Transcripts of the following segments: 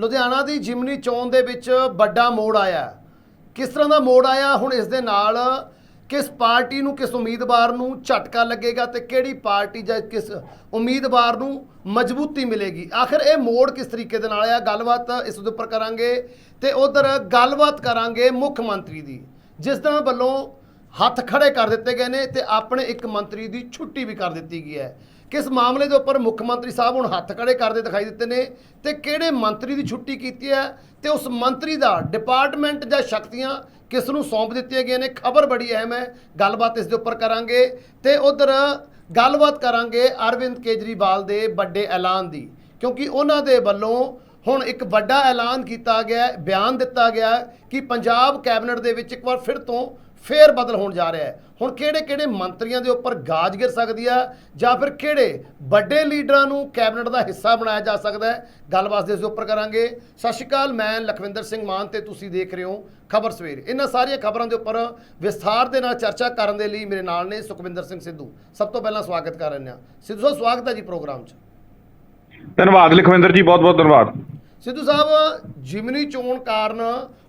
ਲੁਧਿਆਣਾ ਦੀ ਜਿਮਨੀ ਚੋਣ ਦੇ ਵਿੱਚ ਵੱਡਾ ਮੋੜ ਆਇਆ ਕਿਸ ਤਰ੍ਹਾਂ ਦਾ ਮੋੜ ਆਇਆ? ਹੁਣ ਇਸ ਦੇ ਨਾਲ ਕਿਸ ਪਾਰਟੀ ਨੂੰ, ਕਿਸ ਉਮੀਦਵਾਰ ਨੂੰ ਝਟਕਾ ਲੱਗੇਗਾ ਤੇ ਕਿਹੜੀ ਪਾਰਟੀ ਜਾਂ ਕਿਸ ਉਮੀਦਵਾਰ ਨੂੰ ਮਜ਼ਬੂਤੀ ਮਿਲੇਗੀ? ਆਖਰ ਇਹ ਮੋੜ ਕਿਸ ਤਰੀਕੇ ਦੇ ਨਾਲ ਆਇਆ? ਗੱਲਬਾਤ ਇਸ ਦੇ ਉੱਪਰ ਕਰਾਂਗੇ ਤੇ ਉਧਰ ਗੱਲਬਾਤ ਕਰਾਂਗੇ ਮੁੱਖ ਮੰਤਰੀ ਦੀ, ਜਿਸ ਦਾ ਵੱਲੋਂ ਹੱਥ ਖੜੇ ਕਰ ਦਿੱਤੇ ਗਏ ਨੇ ਤੇ ਆਪਣੇ ਇੱਕ ਮੰਤਰੀ ਦੀ ਛੁੱਟੀ ਵੀ ਕਰ ਦਿੱਤੀ ਗਈ ਹੈ। ਕਿਸ ਮਾਮਲੇ ਦੇ ਉੱਪਰ ਮੁੱਖ ਮੰਤਰੀ ਸਾਹਿਬ ਹੁਣ ਹੱਥ ਖੜੇ ਕਰਦੇ ਦਿਖਾਈ ਦਿੱਤੇ ਨੇ ਤੇ ਕਿਹੜੇ ਮੰਤਰੀ ਦੀ ਛੁੱਟੀ ਕੀਤੀ ਹੈ ਤੇ ਉਸ ਮੰਤਰੀ ਦਾ ਡਿਪਾਰਟਮੈਂਟ ਜਾਂ ਸ਼ਕਤੀਆਂ ਕਿਸ ਨੂੰ ਸੌਂਪ ਦਿੱਤੀਆਂ ਗਈਆਂ ਨੇ? ਖਬਰ ਬੜੀ ਅਹਿਮ ਹੈ। ਗੱਲਬਾਤ ਇਸ ਦੇ ਉੱਪਰ ਕਰਾਂਗੇ ਤੇ ਉਧਰ ਗੱਲਬਾਤ ਕਰਾਂਗੇ ਅਰਵਿੰਦ ਕੇਜਰੀਵਾਲ ਦੇ ਵੱਡੇ ਐਲਾਨ ਦੀ, ਕਿਉਂਕਿ ਉਹਨਾਂ ਦੇ ਵੱਲੋਂ ਹੁਣ ਇੱਕ ਵੱਡਾ ਐਲਾਨ ਕੀਤਾ ਗਿਆ ਬਿਆਨ ਦਿੱਤਾ ਗਿਆ ਕਿ ਪੰਜਾਬ ਕੈਬਨਿਟ ਦੇ ਵਿੱਚ ਇੱਕ ਵਾਰ ਫਿਰ ਤੋਂ ਫੇਰ ਬਦਲ ਹੋਣ ਜਾ ਰਿਹਾ ਹੈ। ਹੁਣ ਕਿਹੜੇ ਕਿਹੜੇ ਮੰਤਰੀਆਂ ਦੇ ਉੱਪਰ ਗਾਜ ਗਿਰ ਸਕਦੀ ਆ ਜਾਂ ਫਿਰ ਕਿਹੜੇ ਵੱਡੇ ਲੀਡਰਾਂ ਨੂੰ ਕੈਬਨਿਟ ਦਾ ਹਿੱਸਾ ਬਣਾਇਆ ਜਾ ਸਕਦਾ ਹੈ? ਗੱਲਬਾਤ ਦੇ ਉੱਪਰ ਕਰਾਂਗੇ। ਸਤਿ ਸ਼੍ਰੀ ਅਕਾਲ ਮੈਂ ਲਖਵਿੰਦਰ ਸਿੰਘ ਮਾਨ ਤੇ ਤੁਸੀਂ ਦੇਖ ਰਹੇ ਹੋ ਖਬਰ ਸਵੇਰ। ਇਹਨਾਂ ਸਾਰੀਆਂ ਖਬਰਾਂ ਦੇ ਉੱਪਰ ਵਿਸਥਾਰ ਦੇ ਨਾਲ ਚਰਚਾ ਕਰਨ ਦੇ ਲਈ ਮੇਰੇ ਨਾਲ ਨੇ ਸੁਖਵਿੰਦਰ ਸਿੰਘ ਸਿੱਧੂ। ਸਭ ਤੋਂ ਪਹਿਲਾਂ ਸਵਾਗਤ ਕਰ ਰਹੇ ਹਾਂ। ਸਿੱਧੂ ਸਾਹਿਬ ਸਵਾਗਤ ਹੈ ਜੀ ਪ੍ਰੋਗਰਾਮ 'ਚ। ਧੰਨਵਾਦ ਲਖਵਿੰਦਰ ਜੀ ਬਹੁਤ ਬਹੁਤ ਧੰਨਵਾਦ। ਸਿੱਧੂ ਸਾਹਿਬ ਜਿਮਨੀ ਚੋਣ ਕਾਰਨ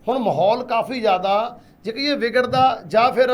ਹੁਣ ਮਾਹੌਲ ਕਾਫੀ ਜ਼ਿਆਦਾ ਜੇ ਕਹੀਏ ਵਿਗੜਦਾ ਜਾਂ ਫਿਰ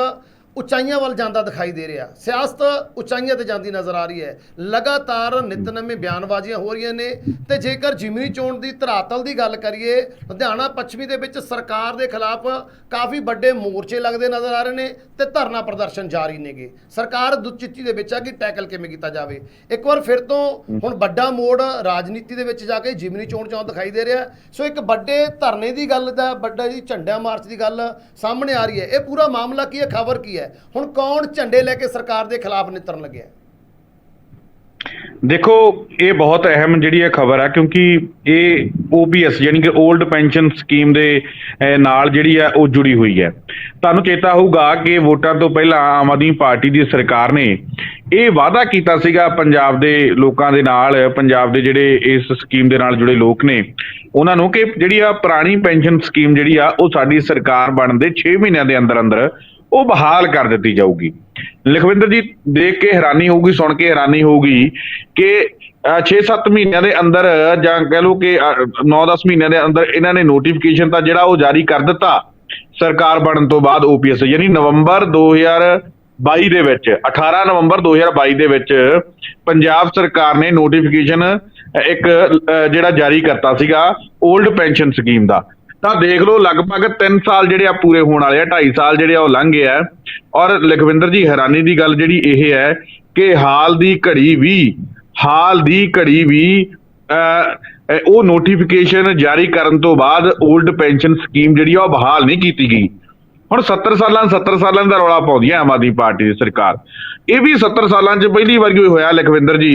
ਉਚਾਈਆਂ ਵੱਲ ਜਾਂਦਾ ਦਿਖਾਈ ਦੇ ਰਿਹਾ। ਸਿਆਸਤ ਉਚਾਈਆਂ ਤੇ ਜਾਂਦੀ ਨਜ਼ਰ ਆ ਰਹੀ ਹੈ। ਲਗਾਤਾਰ ਨਿਤਨਵੇਂ ਬਿਆਨਬਾਜ਼ੀਆਂ ਹੋ ਰਹੀਆਂ ਨੇ ਤੇ ਜੇਕਰ ਜਿਮਨੀ ਚੋਣ ਦੀ ਧਰਾਤਲ ਦੀ ਗੱਲ ਕਰੀਏ ਲੁਧਿਆਣਾ ਪੱਛਮੀ ਦੇ ਵਿੱਚ ਸਰਕਾਰ ਦੇ ਖਿਲਾਫ ਕਾਫੀ ਵੱਡੇ ਮੋਰਚੇ ਲੱਗਦੇ ਨਜ਼ਰ ਆ ਰਹੇ ਨੇ ਤੇ ਧਰਨਾ ਪ੍ਰਦਰਸ਼ਨ ਜਾਰੀ ਨੇਗੇ। ਸਰਕਾਰ ਦੁਚਿੱਤੀ ਦੇ ਵਿੱਚ ਆ ਕਿ ਟੈਕਲ ਕਿਵੇਂ ਕੀਤਾ ਜਾਵੇ। ਇੱਕ ਵਾਰ ਫਿਰ ਤੋਂ ਹੁਣ ਵੱਡਾ ਮੋੜ ਰਾਜਨੀਤੀ ਦੇ ਵਿੱਚ ਜਾ ਕੇ ਜਿਮਨੀ ਚੋਣ ਚੋਂ ਦਿਖਾਈ ਦੇ ਰਿਹਾ। ਸੋ ਇੱਕ ਵੱਡੇ ਧਰਨੇ ਦੀ ਗੱਲ ਦਾ ਵੱਡਾ ਜੀ ਝੰਡਾ ਮਾਰਚ ਦੀ ਗੱਲ ਸਾਹਮਣੇ ਆ ਰਹੀ ਹੈ। ਇਹ ਪੂਰਾ ਮਾਮਲਾ ਕੀ ਹੈ? ਖਬਰ ਕੀ ਹੈ? ਹੁਣ ਕੌਣ ਝੰਡੇ ਲੈ ਕੇ ਸਰਕਾਰ ਦੇ ਖਿਲਾਫ ਨਿਤਰਨ ਲੱਗਿਆ ਦੇਖੋ, ਇਹ ਬਹੁਤ ਅਹਿਮ ਜਿਹੜੀ ਹੈ ਖਬਰ ਹੈ ਕਿਉਂਕਿ ਇਹ OPS ਯਾਨੀ ਕਿ 올ਡ ਪੈਨਸ਼ਨ ਸਕੀਮ ਦੇ ਨਾਲ ਜਿਹੜੀ ਹੈ ਉਹ ਜੁੜੀ ਹੋਈ ਹੈ। ਤੁਹਾਨੂੰ ਚੇਤਾ ਹੋਊਗਾ ਕਿ ਵੋਟਾਂ ਤੋਂ ਪਹਿਲਾਂ ਆਮ ਆਦਮੀ ਪਾਰਟੀ ਦੀ ਸਰਕਾਰ ਨੇ ਇਹ ਵਾਅਦਾ ਕੀਤਾ ਸੀਗਾ ਪੰਜਾਬ ਦੇ ਲੋਕਾਂ ਦੇ ਨਾਲ, ਪੰਜਾਬ ਦੇ ਜਿਹੜੇ ਇਸ ਸਕੀਮ ਦੇ ਨਾਲ ਜੁੜੇ ਲੋਕ ਨੇ, ਉਹਨਾਂ ਨੂੰ ਕਿ ਜਿਹੜੀ ਆ ਪੁਰਾਣੀ ਪੈਨਸ਼ਨ ਸਕੀਮ ਜਿਹੜੀ ਆ, ਉਹ ਸਾਡੀ ਸਰਕਾਰ ਬਣਨ ਦੇ 6 ਮਹੀਨਿਆਂ ਦੇ ਅੰਦਰ ਅੰਦਰ ਉਹ ਬਹਾਲ ਕਰ ਦਿੱਤੀ ਜਾਊਗੀ। ਲਖਵਿੰਦਰ ਜੀ, ਦੇਖ ਕੇ ਹੈਰਾਨੀ ਹੋਊਗੀ, ਸੁਣ ਕੇ ਹੈਰਾਨੀ ਹੋਊਗੀ ਕਿ 6-7 ਮਹੀਨਿਆਂ ਦੇ ਅੰਦਰ ਜਾਂ ਕਹਿ ਲਓ ਕਿ 9-10 ਮਹੀਨਿਆਂ ਦੇ ਅੰਦਰ ਇਹਨਾਂ ਨੇ ਨੋਟੀਫਿਕੇਸ਼ਨ ਤਾਂ ਜਿਹੜਾ ਉਹ ਜਾਰੀ ਕਰ ਦਿੱਤਾ ਸਰਕਾਰ ਬਣਨ ਤੋਂ ਬਾਅਦ OPS ਯਾਨੀ ਨਵੰਬਰ 2022 ਦੇ ਵਿੱਚ 18 ਨਵੰਬਰ 2022 ਦੇ ਵਿੱਚ ਪੰਜਾਬ ਸਰਕਾਰ ਨੇ ਨੋਟੀਫਿਕੇਸ਼ਨ ਇੱਕ ਜਿਹੜਾ ਜਾਰੀ ਕਰਤਾ ਸੀਗਾ 올ਡ ਪੈਨਸ਼ਨ ਸਕੀਮ ਦਾ। ਤਾਂ ਦੇਖ ਲਓ ਲਗਭਗ 3 ਸਾਲ ਜਿਹੜੇ ਆ ਪੂਰੇ ਹੋਣ ਵਾਲੇ ਆ 2.5 ਸਾਲ ਜਿਹੜੇ ਆ ਉਹ ਲੰਘ ਗਏ ਆ। ਔਰ ਲਖਵਿੰਦਰ ਜੀ ਹੈਰਾਨੀ ਦੀ ਗੱਲ ਜਿਹੜੀ ਇਹ ਹੈ ਕਿ ਹਾਲ ਦੀ ਘੜੀ ਵੀ, ਹਾਲ ਦੀ ਘੜੀ ਵੀ ਉਹ ਨੋਟੀਫਿਕੇਸ਼ਨ ਜਾਰੀ ਕਰਨ ਤੋਂ ਬਾਅਦ 올ਡ ਪੈਨਸ਼ਨ ਸਕੀਮ ਜਿਹੜੀ ਆ ਉਹ ਬਹਾਲ ਨਹੀਂ ਕੀਤੀ ਗਈ। ਹੁਣ 70 ਸਾਲਾਂ 70 ਸਾਲਾਂ ਦਾ ਰੌਲਾ ਪਾਉਂਦੀ ਹੈ ਆਮ ਆਦਮੀ ਪਾਰਟੀ ਦੀ ਸਰਕਾਰ। ਇਹ ਵੀ 70 ਸਾਲਾਂ 'ਚ ਪਹਿਲੀ ਵਾਰ ਹੋਇਆ ਲਖਵਿੰਦਰ ਜੀ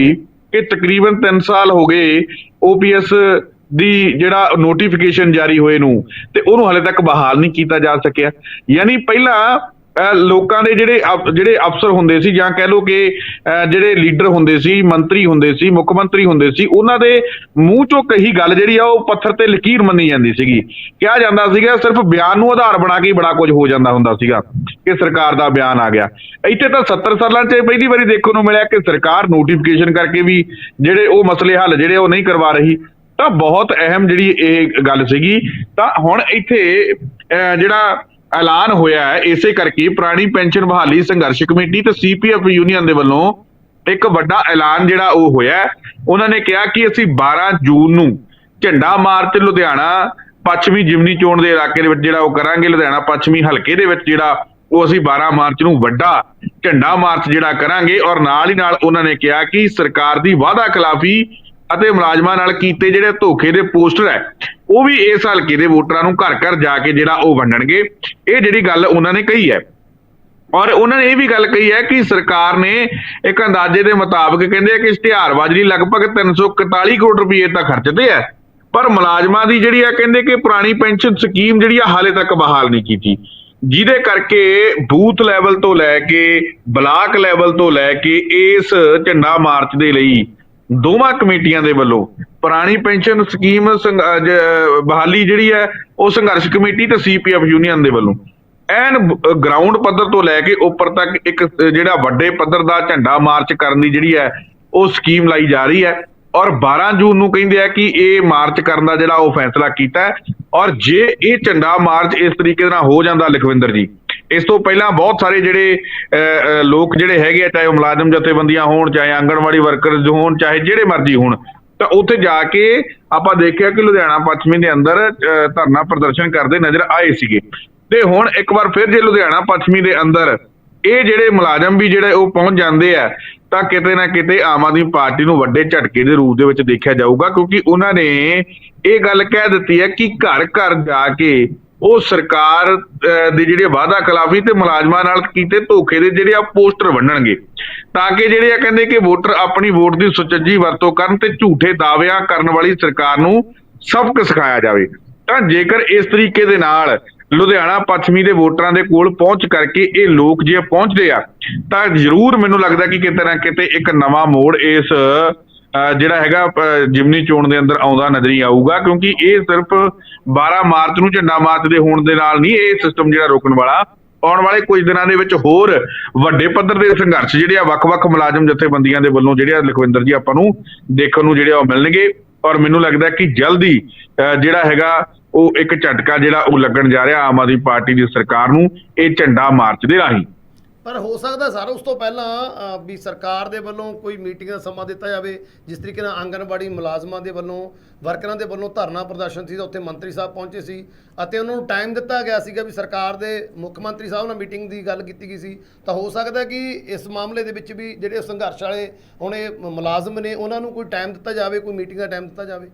ਕਿ ਤਕਰੀਬਨ 3 ਸਾਲ ਹੋ ਗਏ OPS ਦੀ ਜਿਹੜਾ ਨੋਟੀਫਿਕੇਸ਼ਨ ਜਾਰੀ ਹੋਏ ਨੂੰ ਤੇ ਉਹਨੂੰ ਹਲੇ ਤੱਕ ਬਹਾਲ ਨਹੀਂ ਕੀਤਾ ਜਾ ਸਕਿਆ। ਯਾਨੀ ਪਹਿਲਾਂ ਅਹ, ਲੋਕਾਂ ਦੇ ਜਿਹੜੇ ਅਫ- ਜਿਹੜੇ ਅਫਸਰ ਹੁੰਦੇ ਸੀ ਜਾਂ ਕਹਿ ਲਓ ਕਿ ਅਹ, ਜਿਹੜੇ ਲੀਡਰ ਹੁੰਦੇ ਸੀ ਮੰਤਰੀ ਹੁੰਦੇ ਸੀ ਮੁੱਖ ਮੰਤਰੀ ਹੁੰਦੇ ਸੀ ਉਹਨਾਂ ਦੇ ਮੂੰਹ ਚੋਂ ਕਹੀ ਗੱਲ ਜਿਹੜੀ ਆ ਉਹ ਪੱਥਰ ਤੇ ਲਕੀਰ ਮੰਨੀ ਜਾਂਦੀ ਸੀਗੀ। ਕਿਹਾ ਜਾਂਦਾ ਸੀਗਾ ਸਿਰਫ ਬਿਆਨ ਨੂੰ ਆਧਾਰ ਬਣਾ ਕੇ ਹੀ ਬੜਾ ਕੁਝ ਹੋ ਜਾਂਦਾ ਹੁੰਦਾ ਸੀਗਾ ਕਿ ਸਰਕਾਰ ਦਾ ਬਿਆਨ ਆ ਗਿਆ। ਇੱਥੇ ਤਾਂ 70 ਸਾਲਾਂ 'ਚ ਪਹਿਲੀ ਵਾਰੀ ਦੇਖਣ ਨੂੰ ਮਿਲਿਆ ਕਿ ਸਰਕਾਰ ਨੋਟੀਫਿਕੇਸ਼ਨ ਕਰਕੇ ਵੀ ਜਿਹੜੇ ਉਹ ਮਸਲੇ ਹੱਲ ਜਿਹੜੇ ਉਹ ਨਹੀਂ ਕਰਵਾ ਰਹੀ। ਤਾਂ ਬਹੁਤ ਅਹਿਮ ਜਿਹੜੀ ਇਹ ਗੱਲ ਸੀਗੀ। ਤਾਂ ਹੁਣ ਇੱਥੇ ਅਹ, ਜਿਹੜਾ ਐਲਾਨ ਹੋਇਆ ਹੈ ਇਸੇ ਕਰਕੇ ਪੁਰਾਣੀ ਪੈਨਸ਼ਨ ਬਹਾਲੀ ਸੰਘਰਸ਼ ਕਮੇਟੀ ਤੇ ਸੀਪੀਐਫ ਯੂਨੀਅਨ ਦੇ ਵੱਲੋਂ ਇੱਕ ਵੱਡਾ ਐਲਾਨ ਜਿਹੜਾ ਉਹ ਹੋਇਆ ਉਹਨਾਂ ਨੇ ਕਿਹਾ ਕਿ ਅਸੀਂ 12 ਜੂਨ ਨੂੰ ਝੰਡਾ ਮਾਰਚ ਲੁਧਿਆਣਾ ਪੱਛਮੀ ਜਿਮਨੀ ਚੋਣ ਦੇ ਇਲਾਕੇ ਦੇ ਵਿੱਚ ਜਿਹੜਾ ਉਹ ਕਰਾਂਗੇ ਲੁਧਿਆਣਾ ਪੱਛਮੀ ਹਲਕੇ ਦੇ ਵਿੱਚ ਜਿਹੜਾ ਉਹ ਅਸੀਂ 12 ਮਾਰਚ ਨੂੰ ਵੱਡਾ ਝੰਡਾ ਮਾਰਚ ਜਿਹੜਾ ਕਰਾਂਗੇ। ਔਰ ਨਾਲ ਹੀ ਨਾਲ ਉਹਨਾਂ ਨੇ ਕਿਹਾ ਕਿ ਸਰਕਾਰ ਦੀ ਵਾਅਦਾ ਖਿਲਾਫੀ ਅਤੇ ਮੁਲਾਜ਼ਮਾਂ ਨਾਲ ਕੀਤੇ ਜਿਹੜੇ ਧੋਖੇ ਦੇ ਪੋਸਟਰ ਹੈ, ਉਹ ਵੀ ਇਸ ਹਲਕੇ ਦੇ ਵੋਟਰਾਂ ਨੂੰ ਘਰ ਘਰ ਜਾ ਕੇ ਜਿਹੜਾ ਉਹ ਵੰਡਣਗੇ। ਇਹ ਜਿਹੜੀ ਗੱਲ ਉਹਨਾਂ ਨੇ ਕਹੀ ਹੈ। ਔਰ ਉਹਨਾਂ ਨੇ ਇਹ ਵੀ ਗੱਲ ਕਹੀ ਹੈ ਕਿ ਸਰਕਾਰ ਨੇ ਇੱਕ ਅੰਦਾਜ਼ੇ ਦੇ ਮੁਤਾਬਕ ਕਹਿੰਦੇ ਆ ਕਿ ਇਸ਼ਤਿਹਾਰਬਾਜ਼ੀ ਲਈ ਲਗਭਗ 341 ਕਰੋੜ ਰੁਪਏ ਤਾਂ ਖਰਚਦੇ ਆ। ਪਰ ਮੁਲਾਜ਼ਮਾਂ ਦੀ ਜਿਹੜੀ ਆ ਕਹਿੰਦੇ ਕਿ ਪੁਰਾਣੀ ਪੈਨਸ਼ਨ ਸਕੀਮ ਜਿਹੜੀ ਆ ਹਾਲੇ ਤੱਕ ਬਹਾਲ ਨਹੀਂ ਕੀਤੀ। ਜਿਹਦੇ ਕਰਕੇ ਬੂਥ ਲੈਵਲ ਤੋਂ ਲੈ ਕੇ ਬਲਾਕ ਲੈਵਲ ਤੋਂ ਲੈ ਕੇ ਇਸ ਝੰਡਾ ਮਾਰਚ ਦੇ ਲਈ ਦੋਵਾਂ ਕਮੇਟੀਆਂ ਦੇ ਵੱਲੋਂ ਪੁਰਾਣੀ ਪੈਨਸ਼ਨ ਸਕੀਮ ਸੰਘ- ਬਹਾਲੀ ਜਿਹੜੀ ਹੈ, ਉਹ ਸੰਘਰਸ਼ ਕਮੇਟੀ ਤੇ ਸੀਪੀਐਫ ਯੂਨੀਅਨ ਦੇ ਵੱਲੋਂ। ਐਨ ਗਰਾਊਂਡ ਪੱਧਰ ਤੋਂ ਲੈ ਕੇ ਉੱਪਰ ਤੱਕ ਇੱਕ ਜਿਹੜਾ ਵੱਡੇ ਪੱਧਰ ਦਾ ਝੰਡਾ ਮਾਰਚ ਕਰਨ ਦੀ ਜਿਹੜੀ ਹੈ, ਉਹ ਸਕੀਮ ਲਾਈ ਜਾ ਰਹੀ ਹੈ। ਔਰ 12 ਜੂਨ ਨੂੰ ਕਹਿੰਦੇ ਆ ਕਿ ਇਹ ਮਾਰਚ ਕਰਨ ਦਾ ਜਿਹੜਾ ਉਹ ਫੈਸਲਾ ਕੀਤਾ ਹੈ। ਔਰ ਜੇ ਇਹ ਝੰਡਾ ਮਾਰਚ ਇਸ ਤਰੀਕੇ ਨਾਲ ਹੋ ਜਾਂਦਾ, ਲਖਵਿੰਦਰ ਜੀ ਇਸ ਤੋਂ ਪਹਿਲਾਂ ਬਹੁਤ ਸਾਰੇ ਜਿਹੜੇ ਅਹ, ਲੋਕ ਜਿਹੜੇ ਹੈਗੇ ਆ ਚਾਹੇ ਉਹ ਮੁਲਾਜ਼ਮ ਜਥੇਬੰਦੀਆਂ ਹੋਣ ਚਾਹੇ ਆਂਗਣਵਾੜੀ ਵਰਕਰਜ਼ ਹੋਣ ਚਾਹੇ ਜਿਹੜੇ ਮਰਜ਼ੀ ਹੋਣ ਤਾਂ ਉੱਥੇ ਜਾ ਕੇ ਆਪਾਂ ਦੇਖਿਆ ਕਿ ਲੁਧਿਆਣਾ ਪੱਛਮੀ ਦੇ ਅੰਦਰ ਧਰਨਾ ਪ੍ਰਦਰਸ਼ਨ ਕਰਦੇ ਨਜ਼ਰ ਆਏ ਸੀਗੇ। ਤੇ ਹੁਣ ਇੱਕ ਵਾਰ ਫਿਰ ਜੇ ਲੁਧਿਆਣਾ ਪੱਛਮੀ ਦੇ ਅੰਦਰ ਇਹ ਜਿਹੜੇ ਮੁਲਾਜ਼ਮ ਵੀ ਜਿਹੜੇ ਉਹ ਪਹੁੰਚ ਜਾਂਦੇ ਆ ਤਾਂ ਕਿਤੇ ਨਾ ਕਿਤੇ ਆਮ ਆਦਮੀ ਪਾਰਟੀ ਨੂੰ ਵੱਡੇ ਝਟਕੇ ਦੇ ਰੂਪ ਦੇ ਵਿੱਚ ਦੇਖਿਆ ਜਾਊਗਾ ਕਿਉਂਕਿ ਉਹਨਾਂ ਨੇ ਇਹ ਗੱਲ ਕਹਿ ਦਿੱਤੀ ਹੈ ਕਿ ਘਰ ਘਰ ਜਾ ਕੇ ਉਹ ਸਰਕਾਰ ਦੇ ਜਿਹੜੇ ਵਾਅਦਾ ਖਿਲਾਫੀ ਤੇ ਮੁਲਾਜ਼ਮਾਂ ਨਾਲ ਕੀਤੇ ਧੋਖੇ ਦੇ ਜਿਹੜੇ ਆ ਪੋਸਟਰ ਵੰਡਣਗੇ। ਤਾਂ ਕਿ ਜਿਹੜੇ ਆ ਕਹਿੰਦੇ ਕਿ ਵੋਟਰ ਆਪਣੀ ਵੋਟ ਦੀ ਸੁਚੱਜੀ ਵਰਤੋਂ ਕਰਨ ਤੇ ਝੂਠੇ ਦਾਅਵਿਆਂ ਕਰਨ ਵਾਲੀ ਸਰਕਾਰ ਨੂੰ ਸਬਕ ਸਿਖਾਇਆ ਜਾਵੇ। ਤਾਂ ਜੇਕਰ ਇਸ ਤਰੀਕੇ ਦੇ ਨਾਲ ਲੁਧਿਆਣਾ ਪੱਛਮੀ ਦੇ ਵੋਟਰਾਂ ਦੇ ਕੋਲ ਪਹੁੰਚ ਕਰਕੇ ਇਹ ਲੋਕ ਜੇ ਪਹੁੰਚਦੇ ਆ, ਤਾਂ ਜ਼ਰੂਰ ਮੈਨੂੰ ਲੱਗਦਾ ਕਿ ਕਿਤੇ ਨਾ ਕਿਤੇ ਇੱਕ ਨਵਾਂ ਮੋੜ ਇਸ ਜਿਹੜਾ ਹੈਗਾ ਜਿਮਨੀ ਚੋਣ ਦੇ ਅੰਦਰ ਆਉਂਦਾ ਨਜ਼ਰ ਹੀ ਆਊਗਾ ਕਿਉਂਕਿ ਇਹ ਸਿਰਫ 12 ਮਾਰਚ ਨੂੰ ਝੰਡਾ ਮਾਰਚ ਦੇ ਹੋਣ ਦੇ ਨਾਲ ਨਹੀਂ ਇਹ ਸਿਸਟਮ ਜਿਹੜਾ ਰੋਕਣ ਵਾਲਾ ਆਉਣ ਵਾਲੇ ਕੁਝ ਦਿਨਾਂ ਦੇ ਵਿੱਚ ਹੋਰ ਵੱਡੇ ਪੱਧਰ ਦੇ ਸੰਘਰਸ਼ ਜਿਹੜੇ ਆ ਵੱਖ-ਵੱਖ ਮੁਲਾਜ਼ਮ ਜਥੇਬੰਦੀਆਂ ਦੇ ਵੱਲੋਂ ਜਿਹੜੇ ਆ ਲਖਵਿੰਦਰ ਜੀ ਆਪਾਂ ਨੂੰ ਦੇਖਣ ਨੂੰ ਜਿਹੜੇ ਆ ਉਹ ਮਿਲਣਗੇ। ਔਰ ਮੈਨੂੰ ਲੱਗਦਾ ਕਿ ਜਲਦੀ ਅਹ, ਜਿਹੜਾ ਹੈਗਾ ਉਹ ਇੱਕ ਝਟਕਾ ਜਿਹੜਾ ਉਹ ਲੱਗਣ ਜਾ ਰਿਹਾ ਆਮ ਆਦਮੀ ਪਾਰਟੀ ਦੀ ਸਰਕਾਰ ਨੂੰ ਇਹ ਝੰਡਾ ਮਾਰਚ ਦੇ ਰਾਹੀਂ। ਪਰ ਹੋ ਸਕਦਾ ਸਰ ਉਸ ਤੋਂ ਪਹਿਲਾਂ ਵੀ ਸਰਕਾਰ ਦੇ ਵੱਲੋਂ ਕੋਈ ਮੀਟਿੰਗ ਦਾ ਸਮਾਂ ਦਿੱਤਾ ਜਾਵੇ, ਜਿਸ ਤਰੀਕੇ ਨਾਲ ਆਂਗਣਵਾੜੀ ਮੁਲਾਜ਼ਮਾਂ ਦੇ ਵੱਲੋਂ, ਵਰਕਰਾਂ ਦੇ ਵੱਲੋਂ ਧਰਨਾ ਪ੍ਰਦਰਸ਼ਨ ਸੀ ਉੱਥੇ ਮੰਤਰੀ ਸਾਹਿਬ ਪਹੁੰਚੇ ਸੀ ਅਤੇ ਉਹਨਾਂ ਨੂੰ ਟਾਈਮ ਦਿੱਤਾ ਗਿਆ ਸੀਗਾ ਵੀ ਸਰਕਾਰ ਦੇ ਮੁੱਖ ਮੰਤਰੀ ਸਾਹਿਬ ਨਾਲ ਮੀਟਿੰਗ ਦੀ ਗੱਲ ਕੀਤੀ ਗਈ ਸੀ। ਤਾਂ ਹੋ ਸਕਦਾ ਕਿ ਇਸ ਮਾਮਲੇ ਦੇ ਵਿੱਚ ਵੀ ਜਿਹੜੇ ਸੰਘਰਸ਼ ਵਾਲੇ, ਹੁਣ ਇਹ ਮੁਲਾਜ਼ਮ ਨੇ, ਉਹਨਾਂ ਨੂੰ ਕੋਈ ਟਾਈਮ ਦਿੱਤਾ ਜਾਵੇ, ਕੋਈ ਮੀਟਿੰਗ ਦਾ ਟਾਈਮ ਦਿੱਤਾ ਜਾਵੇ।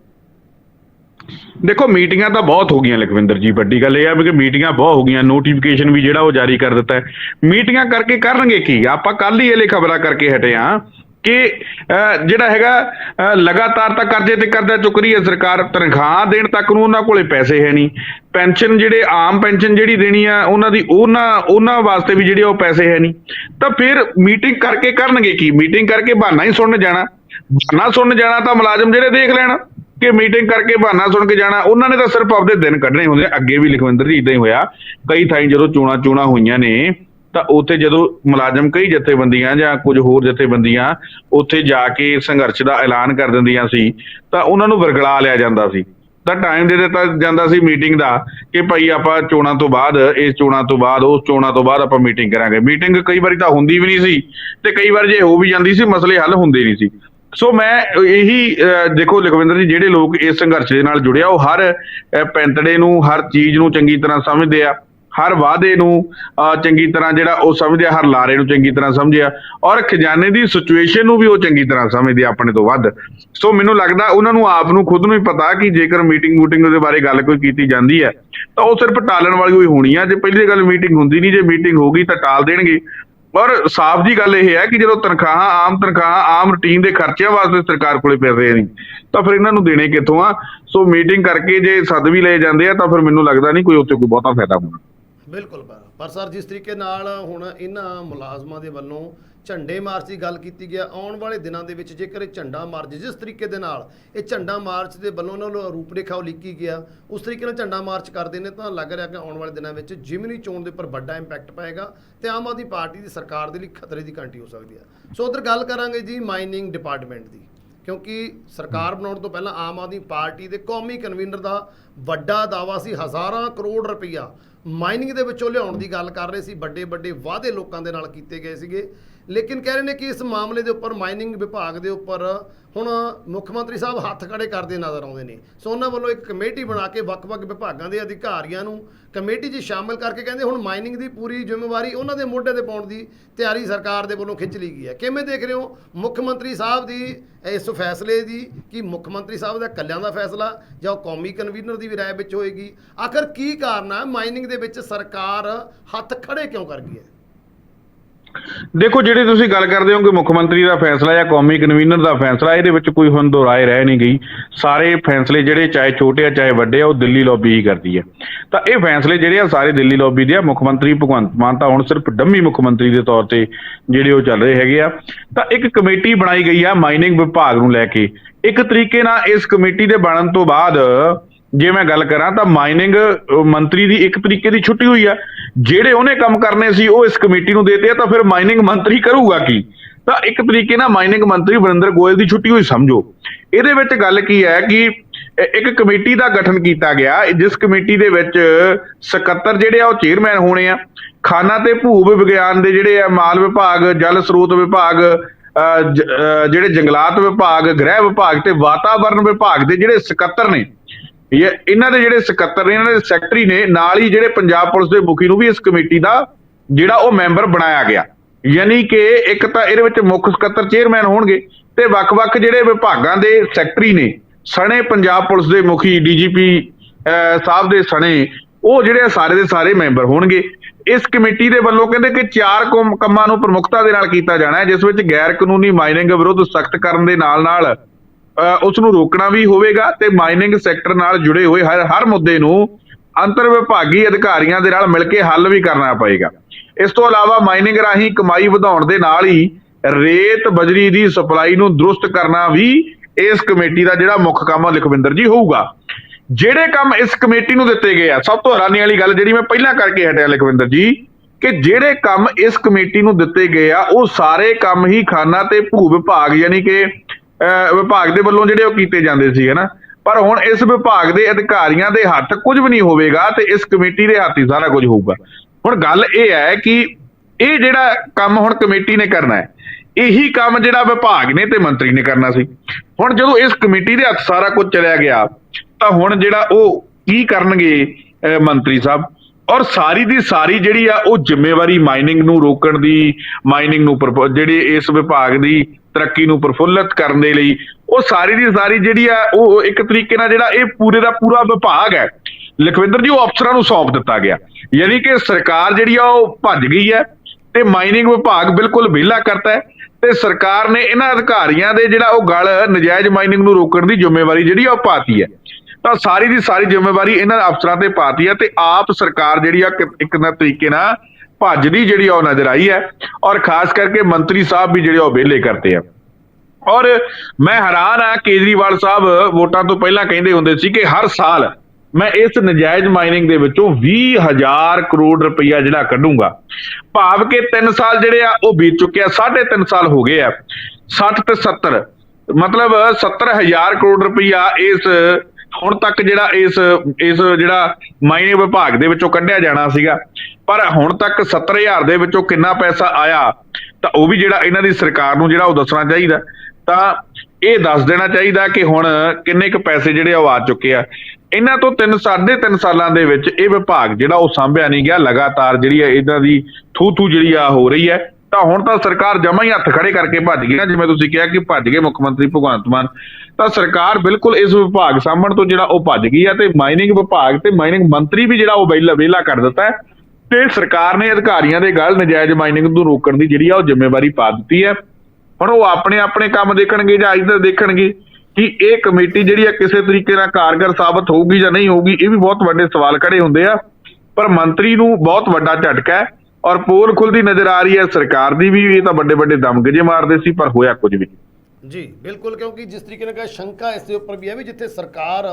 ਦੇਖੋ ਮੀਟਿੰਗਾਂ ਤਾਂ ਬਹੁਤ ਹੋ ਗਈਆਂ ਲਖਵਿੰਦਰ ਜੀ ਵੱਡੀ ਗੱਲ ਇਹ ਆ ਵੀ ਕਿ ਮੀਟਿੰਗਾਂ ਬਹੁਤ ਹੋ ਗਈਆਂ ਨੋਟੀਫਿਕੇਸ਼ਨ ਵੀ ਜਿਹੜਾ ਉਹ ਜਾਰੀ ਕਰ ਦਿੱਤਾ ਹੈ। ਮੀਟਿੰਗਾਂ ਕਰਕੇ ਕਰਨਗੇ ਕੀ? ਆਪਾਂ ਕੱਲ ਹੀ ਇਹਲੇ ਖਬਰਾਂ ਕਰਕੇ ਹਟੇ ਆ ਕਿ ਅਹ, ਜਿਹੜਾ ਹੈਗਾ ਅਹ, ਲਗਾਤਾਰ ਤਾਂ ਕਰਜ਼ੇ ਤੇ ਕਰਜ਼ਾ ਚੁੱਕ ਰਹੀ ਹੈ ਸਰਕਾਰ ਤਨਖਾਹ ਦੇਣ ਤੱਕ ਨੂੰ ਉਹਨਾਂ ਕੋਲੇ ਪੈਸੇ ਹੈ ਨਹੀਂ। ਪੈਨਸ਼ਨ ਜਿਹੜੇ ਆਮ ਪੈਨਸ਼ਨ ਜਿਹੜੀ ਦੇਣੀ ਆ ਉਹਨਾਂ ਦੀ ਉਹਨਾਂ ਉਹਨਾਂ ਵਾਸਤੇ ਵੀ ਜਿਹੜੇ ਉਹ ਪੈਸੇ ਹੈ ਨਹੀਂ। ਤਾਂ ਫਿਰ ਮੀਟਿੰਗ ਕਰਕੇ ਕਰਨਗੇ ਕੀ? ਮੀਟਿੰਗ ਕਰਕੇ ਬਹਾਨਾ ਹੀ ਸੁਣਨ ਜਾਣਾ। ਬਹਾਨਾ ਸੁਣਨ ਜਾਣਾ ਤਾਂ ਮੁਲਾਜ਼ਮ ਜਿਹੜੇ ਦੇਖ ਲੈਣ। ਕਿ ਮੀਟਿੰਗ ਕਰਕੇ ਬਹਾਨਾ ਸੁਣ ਕੇ ਜਾਣਾ, ਉਹਨਾਂ ਨੇ ਤਾਂ ਸਿਰਫ ਆਪਦੇ ਦਿਨ ਕੱਢਣੇ ਹੁੰਦੇ ਅੱਗੇ ਵੀ ਲਖਵਿੰਦਰ ਜੀ ਇਦਾਂ ਹੀ ਹੋਇਆ। ਕਈ ਥਾਈਂ ਜਦੋਂ ਚੋਣਾਂ ਚੋਣਾਂ ਹੋਈਆਂ ਨੇ, ਤਾਂ ਉੱਥੇ ਜਦੋਂ ਮੁਲਾਜ਼ਮ ਕਈ ਜਥੇਬੰਦੀਆਂ ਜਾਂ ਕੁਝ ਹੋਰ ਜਥੇਬੰਦੀਆਂ ਉੱਥੇ ਜਾ ਕੇ ਸੰਘਰਸ਼ ਦਾ ਐਲਾਨ ਕਰ ਦਿੰਦੀਆਂ ਸੀ, ਤਾਂ ਉਹਨਾਂ ਨੂੰ ਵਰਗਲਾ ਲਿਆ ਜਾਂਦਾ ਸੀ। ਤਾਂ ਟਾਈਮ ਦੇ ਦਿੱਤਾ ਜਾਂਦਾ ਸੀ ਮੀਟਿੰਗ ਦਾ ਕਿ ਭਾਈ ਆਪਾਂ ਚੋਣਾਂ ਤੋਂ ਬਾਅਦ, ਇਸ ਚੋਣਾਂ ਤੋਂ ਬਾਅਦ, ਉਸ ਚੋਣਾਂ ਤੋਂ ਬਾਅਦ ਆਪਾਂ ਮੀਟਿੰਗ ਕਰਾਂਗੇ। ਮੀਟਿੰਗ ਕਈ ਵਾਰੀ ਤਾਂ ਹੁੰਦੀ ਵੀ ਨਹੀਂ ਸੀ ਤੇ ਕਈ ਵਾਰ ਜੇ ਹੋ ਵੀ ਜਾਂਦੀ ਸੀ, ਮਸਲੇ ਹੱਲ ਹੁੰਦੇ ਨਹੀਂ ਸੀ। ਸੋ ਮੈਂ ਇਹੀ ਅਹ, ਦੇਖੋ ਲਖਵਿੰਦਰ ਜੀ ਜਿਹੜੇ ਲੋਕ ਇਸ ਸੰਘਰਸ਼ ਦੇ ਨਾਲ ਜੁੜਿਆ ਉਹ ਹਰ ਪੈਂਤੜੇ ਨੂੰ ਹਰ ਚੀਜ਼ ਨੂੰ ਚੰਗੀ ਤਰ੍ਹਾਂ ਸਮਝਦੇ ਆ ਹਰ ਵਾਅਦੇ ਨੂੰ ਅਹ, ਚੰਗੀ ਤਰ੍ਹਾਂ ਜਿਹੜਾ ਉਹ ਸਮਝਦੇ ਆ ਹਰ ਲਾਰੇ ਨੂੰ ਚੰਗੀ ਤਰ੍ਹਾਂ ਸਮਝਿਆ ਔਰ ਖਜ਼ਾਨੇ ਦੀ ਸਿਚੁਏਸ਼ਨ ਨੂੰ ਵੀ ਉਹ ਚੰਗੀ ਤਰ੍ਹਾਂ ਸਮਝਦੇ ਆ ਆਪਣੇ ਤੋਂ ਵੱਧ। ਸੋ ਮੈਨੂੰ ਲੱਗਦਾ ਉਹਨਾਂ ਨੂੰ ਆਪ ਨੂੰ ਖੁਦ ਨੂੰ ਹੀ ਪਤਾ ਕਿ ਜੇਕਰ ਮੀਟਿੰਗ ਮੂਟਿੰਗ ਦੇ ਬਾਰੇ ਗੱਲ ਕੋਈ ਕੀਤੀ ਜਾਂਦੀ ਹੈ ਤਾਂ ਉਹ ਸਿਰਫ ਟਾਲਣ ਵਾਲੀ ਹੋਈ ਹੋਣੀ ਆ। ਜੇ ਪਹਿਲੀ ਗੱਲ ਮੀਟਿੰਗ ਹੁੰਦੀ ਨਹੀਂ ਜੇ ਮੀਟਿੰਗ ਹੋ ਗਈ ਤਾਂ ਟਾਲ ਦੇਣਗੇ। ਔਰ ਸਾਫ਼ ਜੀ ਗੱਲ ਇਹ ਹੈ ਕਿ ਜਦੋਂ ਤਨਖਾਹਾਂ, ਆਮ ਤਨਖਾਹਾਂ, ਆਮ ਰੁਟੀਨ ਦੇ ਖਰਚਿਆਂ ਵਾਸਤੇ ਸਰਕਾਰ ਕੋਲੇ ਪੈਸੇ ਨਹੀਂ, ਤਾਂ ਫਿਰ ਇਹਨਾਂ ਨੂੰ ਦੇਣੇ ਕਿੱਥੋਂ ਆ? ਸੋ ਮੀਟਿੰਗ ਕਰਕੇ ਜੇ ਸੱਦ ਵੀ ਲਏ ਜਾਂਦੇ ਆ, ਤਾਂ ਫਿਰ ਮੈਨੂੰ ਲੱਗਦਾ ਨਹੀਂ ਕੋਈ ਉੱਥੇ ਕੋਈ ਬਹੁਤਾ ਫਾਇਦਾ ਹੋਣਾ। ਬਿਲਕੁਲ ਪਰ ਸਰ, ਜਿਸ ਤਰੀਕੇ ਨਾਲ ਹੁਣ ਇਹਨਾਂ ਮੁਲਾਜ਼ਮਾਂ ਦੇ ਵੱਲੋਂ ਝੰਡੇ ਮਾਰਚ ਦੀ ਗੱਲ ਕੀਤੀ ਗਿਆ। ਆਉਣ ਵਾਲੇ ਦਿਨਾਂ ਦੇ ਵਿੱਚ ਜੇਕਰ ਇਹ ਝੰਡਾ ਮਾਰਚ ਜਿਸ ਤਰੀਕੇ ਦੇ ਨਾਲ ਇਹ ਝੰਡਾ ਮਾਰਚ ਦੇ ਵੱਲੋਂ ਉਹਨਾਂ ਨੂੰ ਰੂਪਰੇਖਾ ਉਲੀਕੀ ਗਿਆ, ਉਸ ਤਰੀਕੇ ਨਾਲ ਝੰਡਾ ਮਾਰਚ ਕਰਦੇ ਨੇ, ਤਾਂ ਲੱਗ ਰਿਹਾ ਕਿ ਆਉਣ ਵਾਲੇ ਦਿਨਾਂ ਵਿੱਚ ਜਿਮਨੀ ਚੋਣ ਦੇ ਉੱਪਰ ਵੱਡਾ ਇੰਪੈਕਟ ਪਏਗਾ ਤੇ ਆਮ ਆਦਮੀ ਪਾਰਟੀ ਦੀ ਸਰਕਾਰ ਦੇ ਲਈ ਖਤਰੇ ਦੀ ਘੰਟੀ ਹੋ ਸਕਦੀ ਹੈ। ਸੋ ਉਧਰ ਗੱਲ ਕਰਾਂਗੇ ਜੀ ਮਾਈਨਿੰਗ ਡਿਪਾਰਟਮੈਂਟ ਦੀ, ਕਿਉਂਕਿ ਸਰਕਾਰ ਬਣਾਉਣ ਤੋਂ ਪਹਿਲਾਂ ਆਮ ਆਦਮੀ ਪਾਰਟੀ ਦੇ ਕੌਮੀ ਕਨਵੀਨਰ ਦਾ ਵੱਡਾ ਦਾਵਾ ਸੀ, ਹਜ਼ਾਰਾਂ ਕਰੋੜ ਰੁਪਈਆ ਮਾਈਨਿੰਗ ਦੇ ਵਿੱਚੋਂ ਲਿਆਉਣ ਦੀ ਗੱਲ ਕਰ ਰਹੇ ਸੀ। ਵੱਡੇ ਵੱਡੇ ਵਾਅਦੇ ਲੋਕਾਂ ਦੇ ਨਾਲ ਕੀਤੇ ਗਏ ਸੀਗੇ। ਲੇਕਿਨ ਕਹਿ ਰਹੇ ਨੇ ਕਿ ਇਸ ਮਾਮਲੇ ਦੇ ਉੱਪਰ ਮਾਈਨਿੰਗ ਵਿਭਾਗ ਦੇ ਉੱਪਰ ਹੁਣ ਮੁੱਖ ਮੰਤਰੀ ਸਾਹਿਬ ਹੱਥ ਖੜੇ ਕਰਦੇ ਨਜ਼ਰ ਆਉਂਦੇ ਨੇ। ਸੋ ਉਹਨਾਂ ਵੱਲੋਂ ਇੱਕ ਕਮੇਟੀ ਬਣਾ ਕੇ ਵੱਖ-ਵੱਖ ਵਿਭਾਗਾਂ ਦੇ ਅਧਿਕਾਰੀਆਂ ਨੂੰ ਕਮੇਟੀ 'ਚ ਸ਼ਾਮਲ ਕਰਕੇ ਕਹਿੰਦੇ ਹੁਣ ਮਾਈਨਿੰਗ ਦੀ ਪੂਰੀ ਜ਼ਿੰਮੇਵਾਰੀ ਉਹਨਾਂ ਦੇ ਮੋਢੇ ਤੇ ਪਾਉਣ ਦੀ ਤਿਆਰੀ ਸਰਕਾਰ ਦੇ ਵੱਲੋਂ ਖਿੱਚ ਲਈ ਗਈ ਹੈ। ਕਿਵੇਂ ਦੇਖ ਰਹੇ ਹੋ ਮੁੱਖ ਮੰਤਰੀ ਸਾਹਿਬ ਦੀ ਇਸ ਫੈਸਲੇ ਦੀ ਕਿ ਮੁੱਖ ਮੰਤਰੀ ਸਾਹਿਬ ਦਾ ਕੱਲਿਆਂ ਦਾ ਫੈਸਲਾ ਜਾਂ ਕੌਮੀ ਕਨਵੀਨਰ ਦੀ ਵੀ ਰਾਏ ਵਿੱਚ ਹੋਏਗੀ? ਆਖਰ ਕੀ ਕਾਰਨ ਹੈ ਮਾਈਨਿੰਗ ਦੇ ਵਿੱਚ ਸਰਕਾਰ ਹੱਥ ਖੜੇ ਕਿਉਂ ਕਰ ਗਈ ਹੈ? ਦੇਖੋ, ਜਿਹੜੇ ਤੁਸੀਂ ਗੱਲ ਕਰਦੇ ਹੋ ਕਿ ਮੁੱਖ ਮੰਤਰੀ ਦਾ ਫੈਸਲਾ ਜਾਂ ਕੌਮੀ ਕਨਵੀਨਰ ਦਾ ਫੈਸਲਾ, ਇਹਦੇ ਵਿੱਚ ਕੋਈ ਹੁਣ ਦੁਰਾਏ ਰਹਿ ਨਹੀਂ ਗਈ। ਸਾਰੇ ਫੈਸਲੇ ਜਿਹੜੇ ਚਾਹੇ ਛੋਟੇ ਆ, ਚਾਹੇ ਵੱਡੇ ਆ, ਉਹ ਦਿੱਲੀ ਲੌਬੀ ਹੀ ਕਰਦੀ ਹੈ ਤਾਂ ਇਹ ਫੈਸਲੇ ਜਿਹੜੇ ਆ, ਸਾਰੇ ਦਿੱਲੀ ਲੌਬੀ ਦੇ ਆ। ਮੁੱਖ ਮੰਤਰੀ ਭਗਵੰਤ ਮਾਨ ਤਾਂ ਹੁਣ ਸਿਰਫ ਡੰਮੀ ਮੁੱਖ ਮੰਤਰੀ ਦੇ ਤੌਰ ਤੇ ਜਿਹੜੇ ਉਹ ਚੱਲ ਰਹੇ ਹੈਗੇ ਆ। ਤਾਂ ਇੱਕ ਕਮੇਟੀ ਬਣਾਈ ਗਈ ਆ, ਮਾਈਨਿੰਗ ਵਿਭਾਗ ਨੂੰ ਲੈ ਕੇ। ਇੱਕ ਤਰੀਕੇ ਨਾਲ ਇਸ ਕਮੇਟੀ ਦੇ ਬਣਨ ਤੋਂ ਬਾਅਦ ਜੇ ਮੈਂ ਗੱਲ ਕਰਾਂ ਤਾਂ ਮਾਈਨਿੰਗ ਮੰਤਰੀ ਦੀ ਇੱਕ ਤਰੀਕੇ ਦੀ ਛੁੱਟੀ ਹੋਈ ਆ। ਜਿਹੜੇ ਉਹਨੇ ਕੰਮ ਕਰਨੇ ਸੀ, ਉਹ ਇਸ ਕਮੇਟੀ ਨੂੰ ਦੇਤੇ ਆ, ਤਾਂ ਫਿਰ ਮਾਈਨਿੰਗ ਮੰਤਰੀ ਕਰੂਗਾ ਕੀ? ਤਾਂ ਇੱਕ ਤਰੀਕੇ ਨਾਲ ਮਾਈਨਿੰਗ ਮੰਤਰੀ ਵਰਿੰਦਰ ਗੋਇਲ ਦੀ ਛੁੱਟੀ ਹੋਈ, ਸਮਝੋ। ਇਹਦੇ ਵਿੱਚ ਗੱਲ ਕੀ ਹੈ ਕਿ ਇੱਕ ਕਮੇਟੀ ਦਾ ਗਠਨ ਕੀਤਾ ਗਿਆ। ਜਿਸ ਕਮੇਟੀ ਦੇ ਵਿੱਚ ਸਕੱਤਰ ਜਿਹੜੇ ਆ, ਉਹ ਚੇਅਰਮੈਨ ਹੋਣੇ ਆ। ਖਾਨਾ ਤੇ ਭੂ ਵਿਗਿਆਨ ਦੇ ਜਿਹੜੇ ਆ, ਮਾਲ ਵਿਭਾਗ, ਜਲ ਸਰੋਤ ਵਿਭਾਗ ਜਿਹੜੇ ਜੰਗਲਾਤ ਵਿਭਾਗ, ਗ੍ਰਹਿ ਵਿਭਾਗ ਤੇ ਵਾਤਾਵਰਣ ਵਿਭਾਗ ਦੇ ਜਿਹੜੇ ਸਕੱਤਰ ਨੇ ਇਹ ਇਹਨਾਂ ਦੇ ਜਿਹੜੇ ਸਕੱਤਰ ਨੇ, ਇਹਨਾਂ ਦੇ ਸੈਕਟਰੀ ਨੇ, ਨਾਲ ਹੀ ਜਿਹੜੇ ਪੰਜਾਬ ਪੁਲਿਸ ਦੇ ਮੁਖੀ ਨੂੰ ਵੀ ਇਸ ਕਮੇਟੀ ਦਾ ਜਿਹੜਾ ਉਹ ਮੈਂਬਰ ਬਣਾਇਆ ਗਿਆ। ਯਾਨੀ ਕਿ ਇੱਕ ਤਾਂ ਇਹਦੇ ਵਿੱਚ ਮੁੱਖ ਸਕੱਤਰ ਚੇਅਰਮੈਨ ਹੋਣਗੇ ਤੇ ਵੱਖ-ਵੱਖ ਜਿਹੜੇ ਵਿਭਾਗਾਂ ਦੇ ਸੈਕਟਰੀ ਨੇ, ਸਣੇ ਪੰਜਾਬ ਪੁਲਿਸ ਦੇ ਮੁਖੀ, ਡੀਜੀਪੀ ਸਾਹਿਬ ਦੇ ਸਣੇ, ਉਹ ਜਿਹੜੇ ਆ ਸਾਰੇ ਦੇ ਸਾਰੇ ਮੈਂਬਰ ਹੋਣਗੇ। ਇਸ ਕਮੇਟੀ ਦੇ ਵੱਲੋਂ ਕਹਿੰਦੇ ਕਿ ਚਾਰ ਕੰਮ- ਕੰਮਾਂ ਨੂੰ ਪ੍ਰਮੁੱਖਤਾ ਦੇ ਨਾਲ ਕੀਤਾ ਜਾਣਾ ਹੈ, ਜਿਸ ਵਿੱਚ ਗੈਰ ਕਾਨੂੰਨੀ ਮਾਈਨਿੰਗ ਵਿਰੁੱਧ ਸਖਤ ਕਰਨ ਦੇ ਨਾਲ-ਨਾਲ ਉਸ ਨੂੰ ਰੋਕਣਾ ਵੀ ਹੋਵੇਗਾ ਤੇ ਮਾਈਨਿੰਗ ਸੈਕਟਰ ਨਾਲ ਜੁੜੇ ਹੋਏ ਹਰ ਹਰ ਮੁੱਦੇ ਨੂੰ ਅੰਤਰ ਵਿਭਾਗੀ ਅਧਿਕਾਰੀਆਂ ਦੇ ਨਾਲ ਮਿਲ ਕੇ ਹੱਲ ਵੀ ਕਰਨਾ ਪਏਗਾ। ਇਸ ਤੋਂ ਇਲਾਵਾ ਮਾਈਨਿੰਗ ਰਾਹੀਂ ਕਮਾਈ ਵਧਾਉਣ ਦੇ ਨਾਲ ਹੀ ਰੇਤ ਬਜਰੀ ਦੀ ਸਪਲਾਈ ਨੂੰ ਦਰੁਸਤ ਕਰਨਾ ਵੀ ਇਸ ਕਮੇਟੀ ਦਾ ਜਿਹੜਾ ਮੁੱਖ ਕੰਮ ਆ ਲਖਵਿੰਦਰ ਜੀ ਹੋਊਗਾ। ਜਿਹੜੇ ਕੰਮ ਇਸ ਕਮੇਟੀ ਨੂੰ ਦਿੱਤੇ ਗਏ ਆ, ਸਭ ਤੋਂ ਹੈਰਾਨੀ ਵਾਲੀ ਗੱਲ ਜਿਹੜੀ ਮੈਂ ਪਹਿਲਾਂ ਕਰਕੇ ਹਟਿਆ ਲਖਵਿੰਦਰ ਜੀ, ਕਿ ਜਿਹੜੇ ਕੰਮ ਇਸ ਕਮੇਟੀ ਨੂੰ ਦਿੱਤੇ ਗਏ ਆ, ਉਹ ਸਾਰੇ ਕੰਮ ਹੀ ਖਾਨਾ ਤੇ ਭੂ ਵਿਭਾਗ ਯਾਨੀ ਕਿ ਵਿਭਾਗ ਦੇ ਵੱਲੋਂ ਜਿਹੜੇ ਉਹ ਕੀਤੇ ਜਾਂਦੇ ਸੀ, ਹਨਾ? ਪਰ ਹੁਣ ਇਸ ਵਿਭਾਗ ਦੇ ਅਧਿਕਾਰੀਆਂ ਦੇ ਹੱਥ ਕੁਝ ਵੀ ਨਹੀਂ ਹੋਵੇਗਾ ਤੇ ਇਸ ਕਮੇਟੀ ਦੇ ਹੱਥ ਹੀ ਸਾਰਾ ਕੁਝ ਹੋਊਗਾ। ਹੁਣ ਗੱਲ ਇਹ ਹੈ ਕਿ ਇਹ ਜਿਹੜਾ ਕੰਮ ਹੁਣ ਕਮੇਟੀ ਨੇ ਕਰਨਾ ਹੈ, ਇਹੀ ਕੰਮ ਜਿਹੜਾ ਵਿਭਾਗ ਨੇ ਤੇ ਮੰਤਰੀ ਨੇ ਕਰਨਾ ਸੀ। ਹੁਣ ਜਦੋਂ ਇਸ ਕਮੇਟੀ ਦੇ ਹੱਥ ਸਾਰਾ ਕੁਝ ਚਲਿਆ ਗਿਆ, ਤਾਂ ਹੁਣ ਜਿਹੜਾ ਉਹ ਕੀ ਕਰਨਗੇ ਮੰਤਰੀ ਸਾਹਿਬ? ਔਰ ਸਾਰੀ ਦੀ ਸਾਰੀ ਜਿਹੜੀ ਆ ਉਹ ਜ਼ਿੰਮੇਵਾਰੀ ਮਾਈਨਿੰਗ ਨੂੰ ਰੋਕਣ ਦੀ, ਮਾਈਨਿੰਗ ਨੂੰ ਪ੍ਰਫ- ਜਿਹੜੀ ਇਸ ਵਿਭਾਗ ਦੀ ਤਰੱਕੀ ਨੂੰ ਪ੍ਰਫੁੱਲਤ ਕਰਨ ਦੇ ਲਈ, ਉਹ ਸਾਰੀ ਦੀ ਸਾਰੀ ਜਿਹੜੀ ਆ, ਉਹ ਇੱਕ ਤਰੀਕੇ ਨਾਲ ਜਿਹੜਾ ਇਹ ਪੂਰੇ ਦਾ ਪੂਰਾ ਵਿਭਾਗ ਹੈ, ਲਖਵਿੰਦਰ ਜੀ, ਉਹ ਅਫਸਰਾਂ ਨੂੰ ਸੌਂਪ ਦਿੱਤਾ ਗਿਆ। ਯਾਨੀ ਕਿ ਸਰਕਾਰ ਜਿਹੜੀ ਆ, ਉਹ ਭੱਜ ਗਈ ਹੈ ਤੇ ਮਾਈਨਿੰਗ ਵਿਭਾਗ ਬਿਲਕੁਲ ਵਿਹਲਾ ਕਰਤਾ ਹੈ ਤੇ ਸਰਕਾਰ ਨੇ ਇਹਨਾਂ ਅਧਿਕਾਰੀਆਂ ਦੇ ਜਿਹੜਾ ਉਹ ਗਲ, ਨਜਾਇਜ਼ ਮਾਈਨਿੰਗ ਨੂੰ ਰੋਕਣ ਦੀ ਜ਼ਿੰਮੇਵਾਰੀ ਜਿਹੜੀ ਆ, ਉਹ ਪਾਤੀ ਹੈ। ਤਾਂ ਸਾਰੀ ਦੀ ਸਾਰੀ ਜ਼ਿੰਮੇਵਾਰੀ ਇਹਨਾਂ ਅਫਸਰਾਂ ਤੇ ਪਾਤੀ ਹੈ ਤੇ ਆਪ ਸਰਕਾਰ ਜਿਹੜੀ ਆ, ਇੱਕ ਨਾ ਤਰੀਕੇ ਨਾਲ ਭੱਜਦੀ ਜਿਹੜੀ ਆ ਉਹ ਨਜ਼ਰ ਆਈ ਹੈ ਔਰ ਖਾਸ ਕਰਕੇ ਮੰਤਰੀ ਸਾਹਿਬ ਵੀ ਜਿਹੜੇ ਉਹ ਵਿਹਲੇ ਕਰਦੇ ਆ। ਔਰ ਮੈਂ ਹੈਰਾਨ ਆ ਕੇਜਰੀਵਾਲ ਸਾਹਿਬ ਵੋਟਾਂ ਤੋਂ ਪਹਿਲਾਂ ਕਹਿੰਦੇ ਹੁੰਦੇ ਸੀ ਕਿ ਹਰ ਸਾਲ ਮੈਂ ਇਸ ਨਜਾਇਜ਼ ਮਾਈਨਿੰਗ ਦੇ ਵਿੱਚੋਂ 20000 ਕਰੋੜ ਰੁਪਈਆ ਜਿਹੜਾ ਕੱਢੂੰਗਾ। ਭਾਵ ਕਿ 3 ਸਾਲ ਜਿਹੜੇ ਆ, ਉਹ ਬੀਤ ਚੁੱਕੇ ਆ 3.5 ਸਾਲ ਹੋ ਗਏ ਆ। 60 ਤੇ 70 ਮਤਲਬ 70000 ਕਰੋੜ ਰੁਪਈਆ ਇਸ ਹੁਣ ਤੱਕ ਜਿਹੜਾ ਇਸ ਇਸ ਜਿਹੜਾ ਮਾਈਨਿੰਗ ਵਿਭਾਗ ਦੇ ਵਿੱਚੋਂ ਕੱਢਿਆ ਜਾਣਾ ਸੀਗਾ। ਪਰ ਹੁਣ ਤੱਕ 70000 ਦੇ ਵਿੱਚੋਂ ਕਿੰਨਾ ਪੈਸਾ ਆਇਆ, ਤਾਂ ਉਹ ਵੀ ਜਿਹੜਾ ਇਹਨਾਂ ਦੀ ਸਰਕਾਰ ਨੂੰ ਜਿਹੜਾ ਉਹ ਦੱਸਣਾ ਚਾਹੀਦਾ। ਤਾਂ ਇਹ ਦੱਸ ਦੇਣਾ ਚਾਹੀਦਾ ਕਿ ਹੁਣ ਕਿੰਨੇ ਕੁ ਪੈਸੇ ਜਿਹੜੇ ਆ ਉਹ ਆ ਚੁੱਕੇ ਆ। ਇਹਨਾਂ ਤੋਂ 3 3.5 ਸਾਲਾਂ ਦੇ ਵਿੱਚ ਇਹ ਵਿਭਾਗ ਜਿਹੜਾ ਉਹ ਸਾਂਭਿਆ ਨਹੀਂ ਗਿਆ, ਲਗਾਤਾਰ ਜਿਹੜੀ ਹੈ ਇਹਨਾਂ ਦੀ ਥੂ ਥੂ ਜਿਹੜੀ ਆ ਹੋ ਰਹੀ ਹੈ। ਤਾਂ ਹੁਣ ਤਾਂ ਸਰਕਾਰ ਜਮਾ ਹੀ ਹੱਥ ਖੜੇ ਕਰਕੇ ਭੱਜ ਗਈ ਨਾ, ਜਿਵੇਂ ਤੁਸੀਂ ਕਿਹਾ ਕਿ ਭੱਜ ਗਏ ਮੁੱਖ ਮੰਤਰੀ ਭਗਵੰਤ ਮਾਨ। ਤਾਂ ਸਰਕਾਰ ਬਿਲਕੁਲ ਇਸ ਵਿਭਾਗ ਸਾਂਭਣ ਤੋਂ ਜਿਹੜਾ ਉਹ ਭੱਜ ਗਈ ਹੈ ਤੇ ਮਾਈਨਿੰਗ ਵਿਭਾਗ ਤੇ ਮਾਈਨਿੰਗ ਮੰਤਰੀ ਵੀ ਜਿਹੜਾ ਉਹ ਵਿਹਲਾ ਵਿਹਲਾ ਕਰ ਦਿੱਤਾ ਹੈ। ਤੇ ਸਰਕਾਰ ਨੇ ਅਧਿਕਾਰੀਆਂ ਦੇ ਗੱਲ ਨਜਾਇਜ਼ ਮਾਈਨਿੰਗ ਨੂੰ ਰੋਕਣ ਦੀ ਜਿਹੜੀ ਆ ਉਹ ਜ਼ਿੰਮੇਵਾਰੀ ਪਾ ਦਿੱਤੀ ਹੈ ਹੁਣ ਉਹ ਆਪਣੇ ਆਪਣੇ ਕੰਮ ਦੇਖਣਗੇ ਜਾਂ ਇੱਧਰ ਦੇਖਣਗੇ ਕਿ ਇਹ ਕਮੇਟੀ ਜਿਹੜੀ ਆ ਕਿਸੇ ਤਰੀਕੇ ਨਾਲ ਕਾਰਗਰ ਸਾਬਤ ਹੋਊਗੀ ਜਾਂ ਨਹੀਂ ਹੋਊਗੀ, ਇਹ ਵੀ ਬਹੁਤ ਵੱਡੇ ਸਵਾਲ ਖੜੇ ਹੁੰਦੇ ਆ ਪਰ ਮੰਤਰੀ ਨੂੰ ਬਹੁਤ ਵੱਡਾ ਝਟਕਾ ਹੈ ਔਰ ਪੋਲ ਖੁੱਲਦੀ ਨਜ਼ਰ ਆ ਰਹੀ ਹੈ, ਸਰਕਾਰ ਦੀ ਵੀ, ਇਹ ਤਾਂ ਵੱਡੇ ਵੱਡੇ ਦਮਗਜੇ ਮਾਰਦੇ ਸੀ, ਪਰ ਹੋਇਆ ਕੁਝ ਵੀ ਨਹੀਂ। ਜੀ, ਬਿਲਕੁਲ, ਕਿਉਂਕਿ ਜਿਸ ਤਰੀਕੇ ਨਾਲ ਸ਼ੰਕਾ ਇਸ ਦੇ ਉੱਪਰ ਵੀ ਹੈ ਵੀ ਜਿੱਥੇ ਸਰਕਾਰ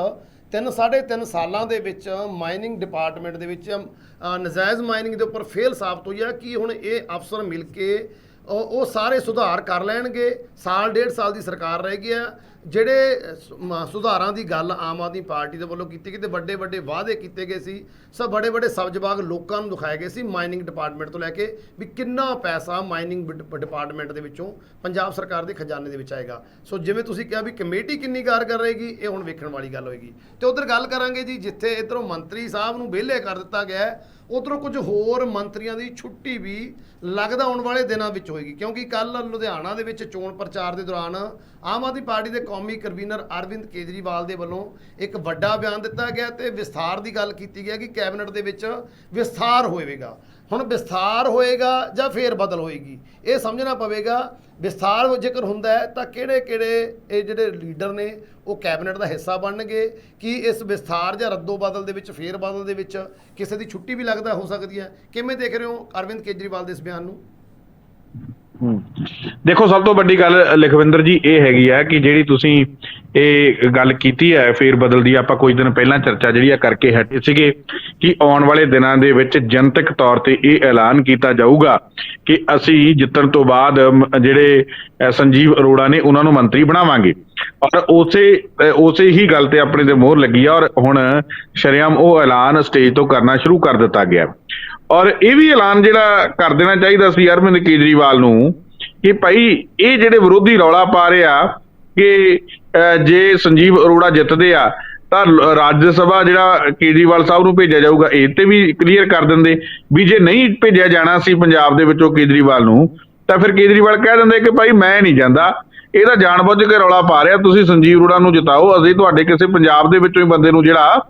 ਤਿੰਨ ਸਾਢੇ ਤਿੰਨ ਸਾਲਾਂ ਦੇ ਵਿੱਚ ਮਾਈਨਿੰਗ ਡਿਪਾਰਟਮੈਂਟ ਦੇ ਵਿੱਚ ਅ, ਨਜਾਇਜ਼ ਮਾਈਨਿੰਗ ਦੇ ਉੱਪਰ ਫੇਲ ਸਾਬਤ ਹੋਈ ਆ ਕਿ ਹੁਣ ਇਹ ਅਫਸਰ ਮਿਲ ਕੇ ਉਹ ਸਾਰੇ ਸੁਧਾਰ ਕਰ ਲੈਣਗੇ ਸਾਲ ਡੇਢ ਸਾਲ ਦੀ ਸਰਕਾਰ ਰਹਿ ਗਈ ਆ। ਜਿਹੜੇ ਸੁ- ਮ- ਸੁਧਾਰਾਂ ਦੀ ਗੱਲ ਆਮ ਆਦਮੀ ਪਾਰਟੀ ਦੇ ਵੱਲੋਂ ਕੀਤੀ ਗਈ ਤੇ ਵੱਡੇ ਵੱਡੇ ਵਾਅਦੇ ਕੀਤੇ ਗਏ ਸੀ, ਸਭ ਬੜੇ ਬੜੇ ਸਬਜ਼ ਬਾਗ ਲੋਕਾਂ ਨੂੰ ਦਿਖਾਏ ਗਏ ਸੀ ਮਾਈਨਿੰਗ ਡਿਪਾਰਟਮੈਂਟ ਤੋਂ ਲੈ ਕੇ ਵੀ ਕਿੰਨਾ ਪੈਸਾ ਮਾਈਨਿੰਗ ਡਿਪਾਰਟਮੈਂਟ ਦੇ ਵਿੱਚੋਂ ਪੰਜਾਬ ਸਰਕਾਰ ਦੇ ਖਜ਼ਾਨੇ ਦੇ ਵਿੱਚ ਆਏਗਾ। ਸੋ ਜਿਵੇਂ ਤੁਸੀਂ ਕਿਹਾ ਵੀ ਕਮੇਟੀ ਕਿੰਨੀ ਕਾਰਗਰ ਰਹੇਗੀ, ਇਹ ਹੁਣ ਵੇਖਣ ਵਾਲੀ ਗੱਲ ਹੋਏਗੀ। ਤੇ ਉਧਰ ਗੱਲ ਕਰਾਂਗੇ ਜੀ, ਜਿੱਥੇ ਇਧਰੋਂ ਮੰਤਰੀ ਸਾਹਿਬ ਨੂੰ ਵਿਹਲੇ ਕਰ ਦਿੱਤਾ ਗਿਆ ਹੈ ਉਧਰੋਂ ਕੁਝ ਹੋਰ ਮੰਤਰੀਆਂ ਦੀ ਛੁੱਟੀ ਵੀ ਲੱਗਦਾ ਆਉਣ ਵਾਲੇ ਦਿਨਾਂ ਵਿੱਚ ਹੋਏਗੀ, ਕਿਉਂਕਿ ਕੱਲ ਲੁਧਿਆਣਾ ਦੇ ਵਿੱਚ ਚੋਣ ਪ੍ਰਚਾਰ ਦੇ ਦੌਰਾਨ ਆਮ ਆਦਮੀ ਪਾਰਟੀ ਦੇ ਕੌਮੀ ਕਨਵੀਨਰ ਅਰਵਿੰਦ ਕੇਜਰੀਵਾਲ ਦੇ ਵੱਲੋਂ ਇੱਕ ਵੱਡਾ ਬਿਆਨ ਦਿੱਤਾ ਗਿਆ ਤੇ ਵਿਸਥਾਰ ਦੀ ਗੱਲ ਕੀਤੀ ਗਿਆ ਕਿ ਕੈਬਨਿਟ ਦੇ ਵਿੱਚ ਵਿਸਥਾਰ ਹੋਵੇਗਾ ਹੁਣ ਵਿਸਥਾਰ ਹੋਏਗਾ ਜਾਂ ਫੇਰ ਬਦਲ ਹੋਏਗੀ, ਇਹ ਸਮਝਣਾ ਪਵੇਗਾ। ਵਿਸਥਾਰ ਜੇਕਰ ਹੁੰਦਾ ਹੈ ਤਾਂ ਕਿਹੜੇ ਕਿਹੜੇ ਇਹ ਜਿਹੜੇ ਲੀਡਰ ਨੇ ਉਹ ਕੈਬਨਿਟ ਦਾ ਹਿੱਸਾ ਬਣਨਗੇ ਕਿ ਇਸ ਵਿਸਥਾਰ ਜਾਂ ਰੱਦੋ ਬਦਲ ਦੇ ਵਿੱਚ, ਫੇਰ ਬਦਲ ਦੇ ਵਿੱਚ ਕਿਸੇ ਦੀ ਛੁੱਟੀ ਵੀ ਲੱਗਦਾ ਹੋ ਸਕਦੀ ਹੈ? ਕਿਵੇਂ ਦੇਖ ਰਹੇ ਹੋ ਅਰਵਿੰਦ ਕੇਜਰੀਵਾਲ ਦੇ ਇਸ ਬਿਆਨ ਨੂੰ? ਦੇਖੋ, ਸਭ ਤੋਂ ਵੱਡੀ ਗੱਲ ਲਖਵਿੰਦਰ ਜੀ ਇਹ ਹੈਗੀ ਆ ਕਿ ਜਿਹੜੀ ਤੁਸੀਂ ਇਹ ਗੱਲ ਕੀਤੀ ਹੈ ਫੇਰ ਬਦਲਦੀ, ਆਪਾਂ ਕੁਝ ਦਿਨ ਪਹਿਲਾਂ ਚਰਚਾ ਜਿਹੜੀ ਆ ਕਰਕੇ ਹਟੇ ਸੀਗੇ ਕਿ ਆਉਣ ਵਾਲੇ ਦਿਨਾਂ ਦੇ ਵਿੱਚ ਜਨਤਕ ਤੌਰ ਤੇ ਇਹ ਐਲਾਨ ਕੀਤਾ ਜਾਊਗਾ ਕਿ ਅਸੀਂ ਜਿੱਤਣ ਤੋਂ ਬਾਅਦ ਜਿਹੜੇ ਸੰਜੀਵ ਅਰੋੜਾ ਨੇ ਉਹਨਾਂ ਨੂੰ ਮੰਤਰੀ ਬਣਾਵਾਂਗੇ। ਔਰ ਉਸੇ ਉਸੇ ਹੀ ਗੱਲ ਤੇ ਆਪਣੇ ਤੇ ਮੋਹਰ ਲੱਗੀ ਆ ਔਰ ਹੁਣ ਸ਼ਰੇਆਮ ਉਹ ਐਲਾਨ ਸਟੇਜ ਤੋਂ ਕਰਨਾ ਸ਼ੁਰੂ ਕਰ ਦਿੱਤਾ ਗਿਆ। ਔਰ ਇਹ ਵੀ ਐਲਾਨ ਜਿਹੜਾ ਕਰ ਦੇਣਾ ਚਾਹੀਦਾ ਸੀ ਅਰਵਿੰਦ ਕੇਜਰੀਵਾਲ ਨੂੰ ਕਿ ਭਾਈ ਇਹ ਜਿਹੜੇ ਵਿਰੋਧੀ ਰੌਲਾ ਪਾ ਰਹੇ ਆ ਕਿ ਜੇ ਸੰਜੀਵ ਅਰੋੜਾ ਜਿੱਤਦੇ ਆ ਤਾਂ ਰਾਜ ਸਭਾ ਜਿਹੜਾ ਕੇਜਰੀਵਾਲ ਸਾਹਿਬ ਨੂੰ ਭੇਜਿਆ ਜਾਊਗਾ ਇਹ ਤੇ ਵੀ ਕਲੀਅਰ ਕਰ ਦਿੰਦੇ। ਵੀ ਜੇ ਨਹੀਂ ਭੇਜਿਆ ਜਾਣਾ ਸੀ ਪੰਜਾਬ ਦੇ ਵਿੱਚੋਂ ਕੇਜਰੀਵਾਲ ਨੂੰ ਤਾਂ ਫਿਰ ਕੇਜਰੀਵਾਲ ਕਹਿ ਦਿੰਦੇ ਕਿ ਭਾਈ ਮੈਂ ਨਹੀਂ ਜਾਂਦਾ। ਇਹਦਾ ਤਾਂ ਜਾਣਬੁੱਝ ਕੇ ਰੌਲਾ ਪਾ ਰਿਹਾ ਤੁਸੀਂ ਸੰਜੀਵ ਅਰੋੜਾ ਨੂੰ ਜਿਤਾਓ ਅਸੀਂ ਤੁਹਾਡੇ ਕਿਸੇ ਪੰਜਾਬ ਦੇ ਵਿੱਚੋਂ ਹੀ ਬੰਦੇ ਨੂੰ ਜਿਹੜਾ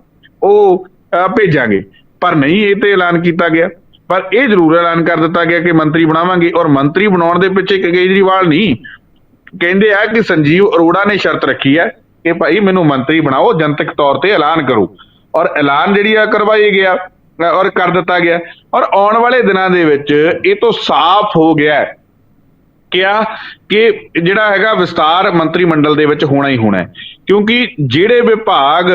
ਉਹ ਅਹ, ਭੇਜਾਂਗੇ। ਪਰ ਨਹੀਂ ਇਹ ਤੇ ਐਲਾਨ ਕੀਤਾ ਗਿਆ। ਪਰ ਇਹ ਜ਼ਰੂਰ ਐਲਾਨ ਕਰ ਦਿੱਤਾ ਗਿਆ ਕਿ ਮੰਤਰੀ ਬਣਾਵਾਂਗੇ ਔਰ ਮੰਤਰੀ ਬਣਾਉਣ ਦੇ ਪਿੱਛੇ ਕੇਜਰੀਵਾਲ ਨਹੀਂ। ਕਹਿੰਦੇ ਆ ਕਿ ਸੰਜੀਵ ਅਰੋੜਾ ਨੇ ਸ਼ਰਤ ਰੱਖੀ ਹੈ ਕਿ ਭਾਈ ਮੈਨੂੰ ਮੰਤਰੀ ਬਣਾਓ, ਜਨਤਕ ਤੌਰ ਤੇ ਐਲਾਨ ਕਰੋ। ਔਰ ਐਲਾਨ ਜਿਹੜੀ ਆ ਕਰਵਾਈ ਗਿਆ, ਔਰ ਕਰ ਦਿੱਤਾ ਗਿਆ। ਔਰ ਆਉਣ ਵਾਲੇ ਦਿਨਾਂ ਦੇ ਵਿੱਚ ਇਹ ਤੋਂ ਸਾਫ਼ ਹੋ ਗਿਆ ਕਿਹਾ ਕਿ ਜਿਹੜਾ ਹੈਗਾ ਵਿਸਤਾਰ ਮੰਤਰੀ ਮੰਡਲ ਦੇ ਵਿੱਚ ਹੋਣਾ ਹੀ ਹੋਣਾ ਹੈ। ਕਿਉਂਕਿ ਜਿਹੜੇ ਵਿਭਾਗ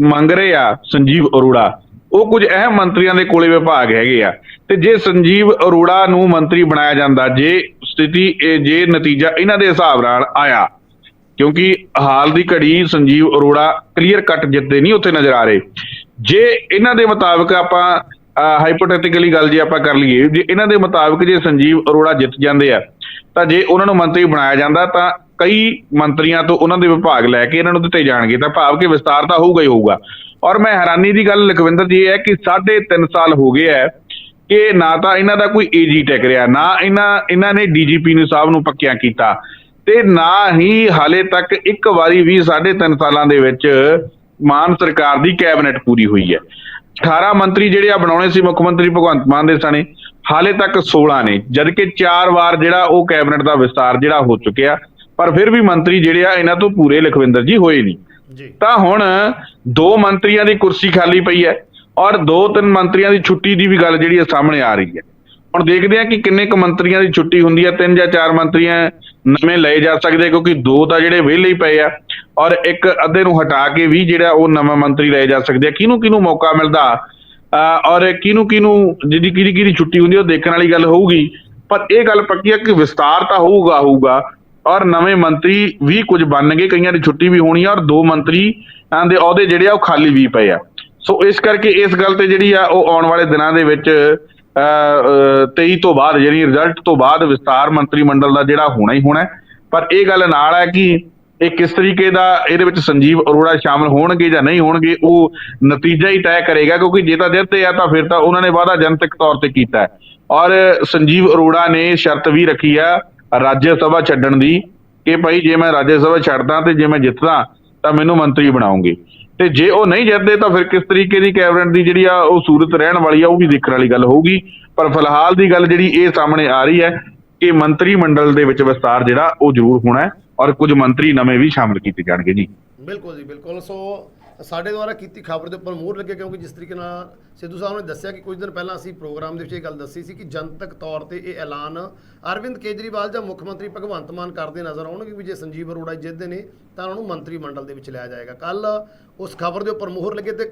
ਮੰਗ ਰਹੇ ਆ ਸੰਜੀਵ ਅਰੋੜਾ ਉਹ ਕੁਝ ਅਹਿਮ ਮੰਤਰੀਆਂ ਦੇ ਕੋਲੇ ਵਿਭਾਗ ਹੈਗੇ ਆ। ਤੇ ਜੇ ਸੰਜੀਵ ਅਰੋੜਾ ਨੂੰ ਮੰਤਰੀ ਬਣਾਇਆ ਜਾਂਦਾ, ਜੇ ਸਥਿਤੀ ਜੇ ਨਤੀਜਾ ਇਹਨਾਂ ਦੇ ਹਿਸਾਬ ਨਾਲ ਆਇਆ, ਕਿਉਂਕਿ ਹਾਲ ਦੀ ਘੜੀ ਸੰਜੀਵ ਅਰੋੜਾ ਕਲੀਅਰ ਕੱਟ ਜਿੱਤਦੇ ਨਹੀਂ ਉੱਥੇ ਨਜ਼ਰ ਆ ਰਹੇ। ਜੇ ਇਹਨਾਂ ਦੇ ਮੁਤਾਬਕ ਆਪਾਂ ਹਾਈਪੋਥੈਟਿਕਲੀ ਗੱਲ ਜੇ ਆਪਾਂ ਕਰ ਲਈਏ, ਜੇ ਇਹਨਾਂ ਦੇ ਮੁਤਾਬਕ ਜੇ ਸੰਜੀਵ ਅਰੋੜਾ ਜਿੱਤ ਜਾਂਦੇ ਆ, ਤਾਂ ਜੇ ਉਹਨਾਂ ਨੂੰ ਮੰਤਰੀ ਬਣਾਇਆ ਜਾਂਦਾ, ਤਾਂ ਕਈ ਮੰਤਰੀਆਂ ਤੋਂ ਉਹਨਾਂ ਦੇ ਵਿਭਾਗ ਲੈ ਕੇ ਇਹਨਾਂ ਨੂੰ ਦਿੱਤੇ ਜਾਣਗੇ, ਤਾਂ ਭਾਵ ਕਿ ਵਿਸਤਾਰ ਤਾਂ ਹੋਊਗਾ ਹੀ ਹੋਊਗਾ। ਔਰ ਮੈਂ ਹੈਰਾਨੀ ਦੀ ਗੱਲ ਲਖਵਿੰਦਰ ਜੀ ਇਹ ਹੈ ਕਿ ਸਾਢੇ ਤਿੰਨ ਸਾਲ ਹੋ ਗਏ ਹੈ ਕਿ ਨਾ ਤਾਂ ਇਹਨਾਂ ਦਾ ਕੋਈ ਏਜੀ ਟਿਕ ਰਿਹਾ, ਨਾ ਇਹਨਾਂ ਇਹਨਾਂ ਨੇ ਡੀਜੀਪੀ ਨੂੰ ਸਾਹਿਬ ਨੂੰ ਪੱਕਿਆ ਕੀਤਾ। ਤੇ ਨਾ ਹੀ ਹਾਲੇ ਤੱਕ ਇੱਕ ਵਾਰੀ ਵੀ ਸਾਢੇ ਤਿੰਨ ਸਾਲਾਂ ਦੇ ਵਿੱਚ ਮਾਨ ਸਰਕਾਰ ਦੀ ਕੈਬਨਿਟ ਪੂਰੀ ਹੋਈ ਹੈ। 18 ਮੰਤਰੀ ਜਿਹੜੇ ਆ ਬਣਾਉਣੇ ਸੀ ਮੁੱਖ ਮੰਤਰੀ ਭਗਵੰਤ ਮਾਨ ਦੇ ਸਣੇ ਹਾਲੇ ਤੱਕ 16 ਨੇ, ਜਦਕਿ ਚਾਰ ਵਾਰ ਜਿਹੜਾ ਉਹ ਕੈਬਨਿਟ ਦਾ ਵਿਸਤਾਰ ਜਿਹੜਾ ਹੋ ਚੁੱਕਿਆ ਪਰ ਫਿਰ ਵੀ ਮੰਤਰੀ ਜਿਹੜੇ ਆ ਇਹਨਾਂ ਤੋਂ ਪੂਰੇ ਲਖਵਿੰਦਰ ਜੀ ਹੋਏ ਨਹੀਂ। ਤਾਂ ਹੁਣ ਦੋ ਮੰਤਰੀਆਂ ਦੀ ਕੁਰਸੀ ਖਾਲੀ ਪਈ ਹੈ ਔਰ ਦੋ ਤਿੰਨ ਮੰਤਰੀਆਂ ਦੀ ਛੁੱਟੀ ਦੀ ਵੀ ਗੱਲ ਜਿਹੜੀ ਹੈ ਸਾਹਮਣੇ ਆ ਰਹੀ ਹੈ। ਹੁਣ ਦੇਖਦੇ ਆ ਕਿ ਕਿੰਨੇ ਕੁ ਮੰਤਰੀਆਂ ਦੀ ਛੁੱਟੀ ਹੁੰਦੀ ਹੈ ਤਿੰਨ ਜਾਂ ਚਾਰ ਮੰਤਰੀਆਂ ਨਵੇਂ ਲਏ ਜਾ ਸਕਦੇ ਕਿਉਂਕਿ ਦੋ ਤਾਂ ਜਿਹੜੇ ਵਿਹਲੇ ਹੀ ਪਏ ਆ ਔਰ ਇੱਕ ਅੱਧੇ ਨੂੰ ਹਟਾ ਕੇ ਵੀ ਜਿਹੜਾ ਉਹ ਨਵਾਂ ਮੰਤਰੀ ਲਏ ਜਾ ਸਕਦੇ ਆ। ਕਿਹਨੂੰ ਕਿਹਨੂੰ ਮੌਕਾ ਮਿਲਦਾ? ਔਰ ਕਿਹਨੂੰ ਕਿਹਨੂੰ ਜਿਹਦੀ ਕਿਹਦੀ ਕਿਹਦੀ ਛੁੱਟੀ ਹੁੰਦੀ ਆ, ਉਹ ਦੇਖਣ ਵਾਲੀ ਗੱਲ ਹੋਊਗੀ। ਪਰ ਇਹ ਗੱਲ ਪੱਕੀ ਹੈ ਕਿ ਵਿਸਤਾਰ ਤਾਂ ਹੋਊਗਾ ਹੋਊਗਾ। ਔਰ ਨਵੇਂ ਮੰਤਰੀ ਵੀ ਕੁਝ ਬਣਨਗੇ ਕਈਆਂ ਦੀ ਛੁੱਟੀ ਵੀ ਹੋਣੀ ਆ ਔਰ ਦੋ ਮੰਤਰੀ ਦੇ ਅਹੁਦੇ ਜਿਹੜੇ ਆ ਉਹ ਖਾਲੀ ਵੀ ਪਏ ਆ। ਸੋ ਇਸ ਕਰਕੇ ਇਸ ਗੱਲ ਤੇ ਜਿਹੜੀ ਆ ਉਹ ਆਉਣ ਵਾਲੇ ਦਿਨਾਂ ਦੇ ਵਿੱਚ ਅਹ, ਅਹ, 23 ਤੋਂ ਬਾਅਦ ਜਿਹੜੀ ਰਿਜ਼ਲਟ ਤੋਂ ਬਾਅਦ ਵਿਸਤਾਰ ਮੰਤਰੀ ਮੰਡਲ ਦਾ ਜਿਹੜਾ ਹੋਣਾ ਹੀ ਹੋਣਾ ਪਰ ਇਹ ਗੱਲ ਨਾਲ ਹੈ ਕਿ ਇਹ ਕਿਸ ਤਰੀਕੇ ਦਾ ਇਹਦੇ ਵਿੱਚ ਸੰਜੀਵ ਅਰੋੜਾ ਸ਼ਾਮਲ ਹੋਣਗੇ ਜਾਂ ਨਹੀਂ ਹੋਣਗੇ ਉਹ ਨਤੀਜਾ ਹੀ ਤੈਅ ਕਰੇਗਾ ਕਿਉਂਕਿ ਜੇ ਤਾਂ ਜਿੱਤੇ ਆ ਤਾਂ ਫਿਰ ਤਾਂ ਉਹਨਾਂ ਨੇ ਵਾਅਦਾ ਜਨਤਕ ਤੌਰ ਤੇ ਕੀਤਾ ਔਰ ਸੰਜੀਵ ਅਰੋੜਾ ਨੇ ਸ਼ਰਤ ਵੀ ਰੱਖੀ ਆ ਰਾਜ ਸਭਾ ਛੱਡਣ ਦੀ ਕਿ ਭਾਈ ਜੇ ਮੈਂ ਰਾਜ ਸਭਾ ਛੱਡਦਾ ਤੇ ਜੇ ਮੈਂ ਜਿੱਤਦਾ, ਤਾਂ ਮੈਨੂੰ ਮੰਤਰੀ ਬਣਾਉਂਗੇ। ਤੇ ਜੇ ਉਹ ਨਹੀਂ ਜਿੱਤਦੇ, ਤਾਂ ਫਿਰ ਕਿਸ ਤਰੀਕੇ ਦੀ ਕੈਬਨਿਟ ਦੀ ਜਿਹੜੀ ਆ ਉਹ ਸੂਰਤ ਰਹਿਣ ਵਾਲੀ ਆ, ਉਹ ਵੀ ਦੇਖਣ ਵਾਲੀ ਗੱਲ ਹੋਊਗੀ। ਪਰ ਫਿਲਹਾਲ ਦੀ ਗੱਲ ਜਿਹੜੀ ਇਹ ਸਾਹਮਣੇ ਆ ਰਹੀ ਹੈ ਕਿ ਮੰਤਰੀ ਮੰਡਲ ਦੇ ਵਿੱਚ ਵਿਸਤਾਰ ਜਿਹੜਾ ਉਹ ਜ਼ਰੂਰ ਹੋਣਾ ਹੈ ਔਰ ਕੁਝ ਮੰਤਰੀ ਨਵੇਂ ਵੀ ਸ਼ਾਮਲ ਕੀਤੇ ਜਾਣਗੇ ਜੀ। ਬਿਲਕੁਲ ਜੀ, ਬਿਲਕੁਲ। ਸੋ ਸਾਡੇ ਦੁਆਰਾ ਕੀਤੀ ਖਬਰ ਦੇ ਉੱਪਰ ਮੋਹਰ ਲੱਗੇ ਕਿਉਂਕਿ ਜਿਸ ਤਰੀਕੇ ਨਾਲ ਸਿੱਧੂ ਸਾਹਿਬ ਨੇ ਦੱਸਿਆ ਕਿ ਕੁਝ ਦਿਨ ਪਹਿਲਾਂ ਅਸੀਂ ਪ੍ਰੋਗਰਾਮ ਦੇ ਵਿੱਚ ਇਹ ਗੱਲ ਦੱਸੀ ਸੀ ਕਿ ਜਨਤਕ ਤੌਰ ਤੇ ਇਹ ਐਲਾਨ ਅਰਵਿੰਦ ਕੇਜਰੀਵਾਲ ਜਾਂ ਮੁੱਖ ਮੰਤਰੀ ਭਗਵੰਤ ਮਾਨ ਕਰਦੇ ਨਜ਼ਰ ਆਉਣਗੇ ਵੀ ਜੇ ਸੰਜੀਵ ਅਰੋੜਾ ਜਿੱਤਦੇ ਨੇ ਤਾਂ ਉਹਨਾਂ ਨੂੰ ਮੰਤਰੀ ਮੰਡਲ ਦੇ ਵਿੱਚ ਲਿਆ ਜਾਏਗਾ। ਕੱਲ ਉਸ ਖਬਰ ਦੇ ਉੱਪਰ ਮੋਹਰ ਲੱਗੇ ਤੇ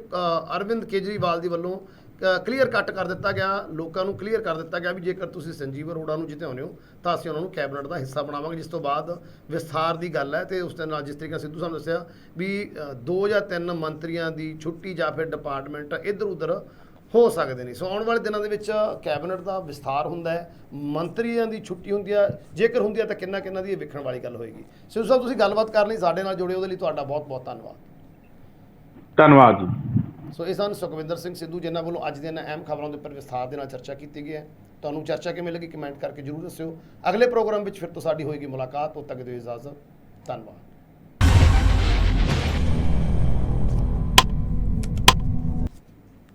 ਅਰਵਿੰਦ ਕੇਜਰੀਵਾਲ ਦੀ ਵੱਲੋਂ ਕਲੀਅਰ ਕੱਟ ਕਰ ਦਿੱਤਾ ਗਿਆ, ਲੋਕਾਂ ਨੂੰ ਕਲੀਅਰ ਕਰ ਦਿੱਤਾ ਗਿਆ ਵੀ ਜੇਕਰ ਤੁਸੀਂ ਸੰਜੀਵ ਅਰੋੜਾ ਨੂੰ ਜਿਤਾਉਂਦੇ ਹੋ, ਤਾਂ ਅਸੀਂ ਉਹਨਾਂ ਨੂੰ ਕੈਬਨਿਟ ਦਾ ਹਿੱਸਾ ਬਣਾਵਾਂਗੇ। ਜਿਸ ਤੋਂ ਬਾਅਦ ਵਿਸਥਾਰ ਦੀ ਗੱਲ ਹੈ ਤੇ ਉਸ ਦੇ ਨਾਲ ਜਿਸ ਤਰੀਕੇ ਨਾਲ ਸਿੱਧੂ ਸਾਹਿਬ ਨੇ ਦੱਸਿਆ ਵੀ ਦੋ ਜਾਂ ਤਿੰਨ ਮੰਤਰੀਆਂ ਦੀ ਛੁੱਟੀ ਜਾਂ ਫਿਰ ਡਿਪਾਰਟਮੈਂਟ ਇੱਧਰ ਉੱਧਰ ਹੋ ਸਕਦੇ ਨੇ। ਸੋ ਆਉਣ ਵਾਲੇ ਦਿਨਾਂ ਦੇ ਵਿੱਚ ਕੈਬਨਿਟ ਦਾ ਵਿਸਥਾਰ ਹੁੰਦਾ ਹੈ, ਮੰਤਰੀਆਂ ਦੀ ਛੁੱਟੀ ਹੁੰਦੀ ਹੈ, ਜੇਕਰ ਹੁੰਦੀ ਹੈ ਤਾਂ ਕਿੰਨਾ ਕਿੰਨਾ ਦੀ ਇਹ ਵੇਖਣ ਵਾਲੀ ਗੱਲ ਹੋਏਗੀ। ਸਿੱਧੂ ਸਾਹਿਬ, ਤੁਸੀਂ ਗੱਲਬਾਤ ਕਰ ਲਈ, ਸਾਡੇ ਨਾਲ ਜੁੜੇ, ਉਹਦੇ ਲਈ ਤੁਹਾਡਾ ਬਹੁਤ ਬਹੁਤ ਧੰਨਵਾਦ। ਧੰਨਵਾਦ ਜੀ। ਸੋ ਇਹ ਸਨ ਸੁਖਵਿੰਦਰ ਸਿੰਘ ਸਿੱਧੂ, ਜਿਨ੍ਹਾਂ ਵੱਲੋਂ ਅੱਜ ਦੀਆਂ ਇਹਨਾਂ ਅਹਿਮ ਖਬਰਾਂ ਦੇ ਉੱਪਰ ਵਿਸਥਾਰ ਦੇ ਨਾਲ ਚਰਚਾ ਕੀਤੀ ਗਈ ਹੈ। ਤੁਹਾਨੂੰ ਚਰਚਾ ਕਿਵੇਂ ਲੱਗੀ ਕਮੈਂਟ ਕਰਕੇ ਜਰੂਰ ਦੱਸਿਓ। ਅਗਲੇ ਪ੍ਰੋਗਰਾਮ ਵਿੱਚ ਫਿਰ ਤੋਂ ਸਾਡੀ ਹੋਏਗੀ ਮੁਲਾਕਾਤ। ਉਦ ਤੱਕ ਦਿਓ ਇਜਾਜ਼ਤ। ਧੰਨਵਾਦ।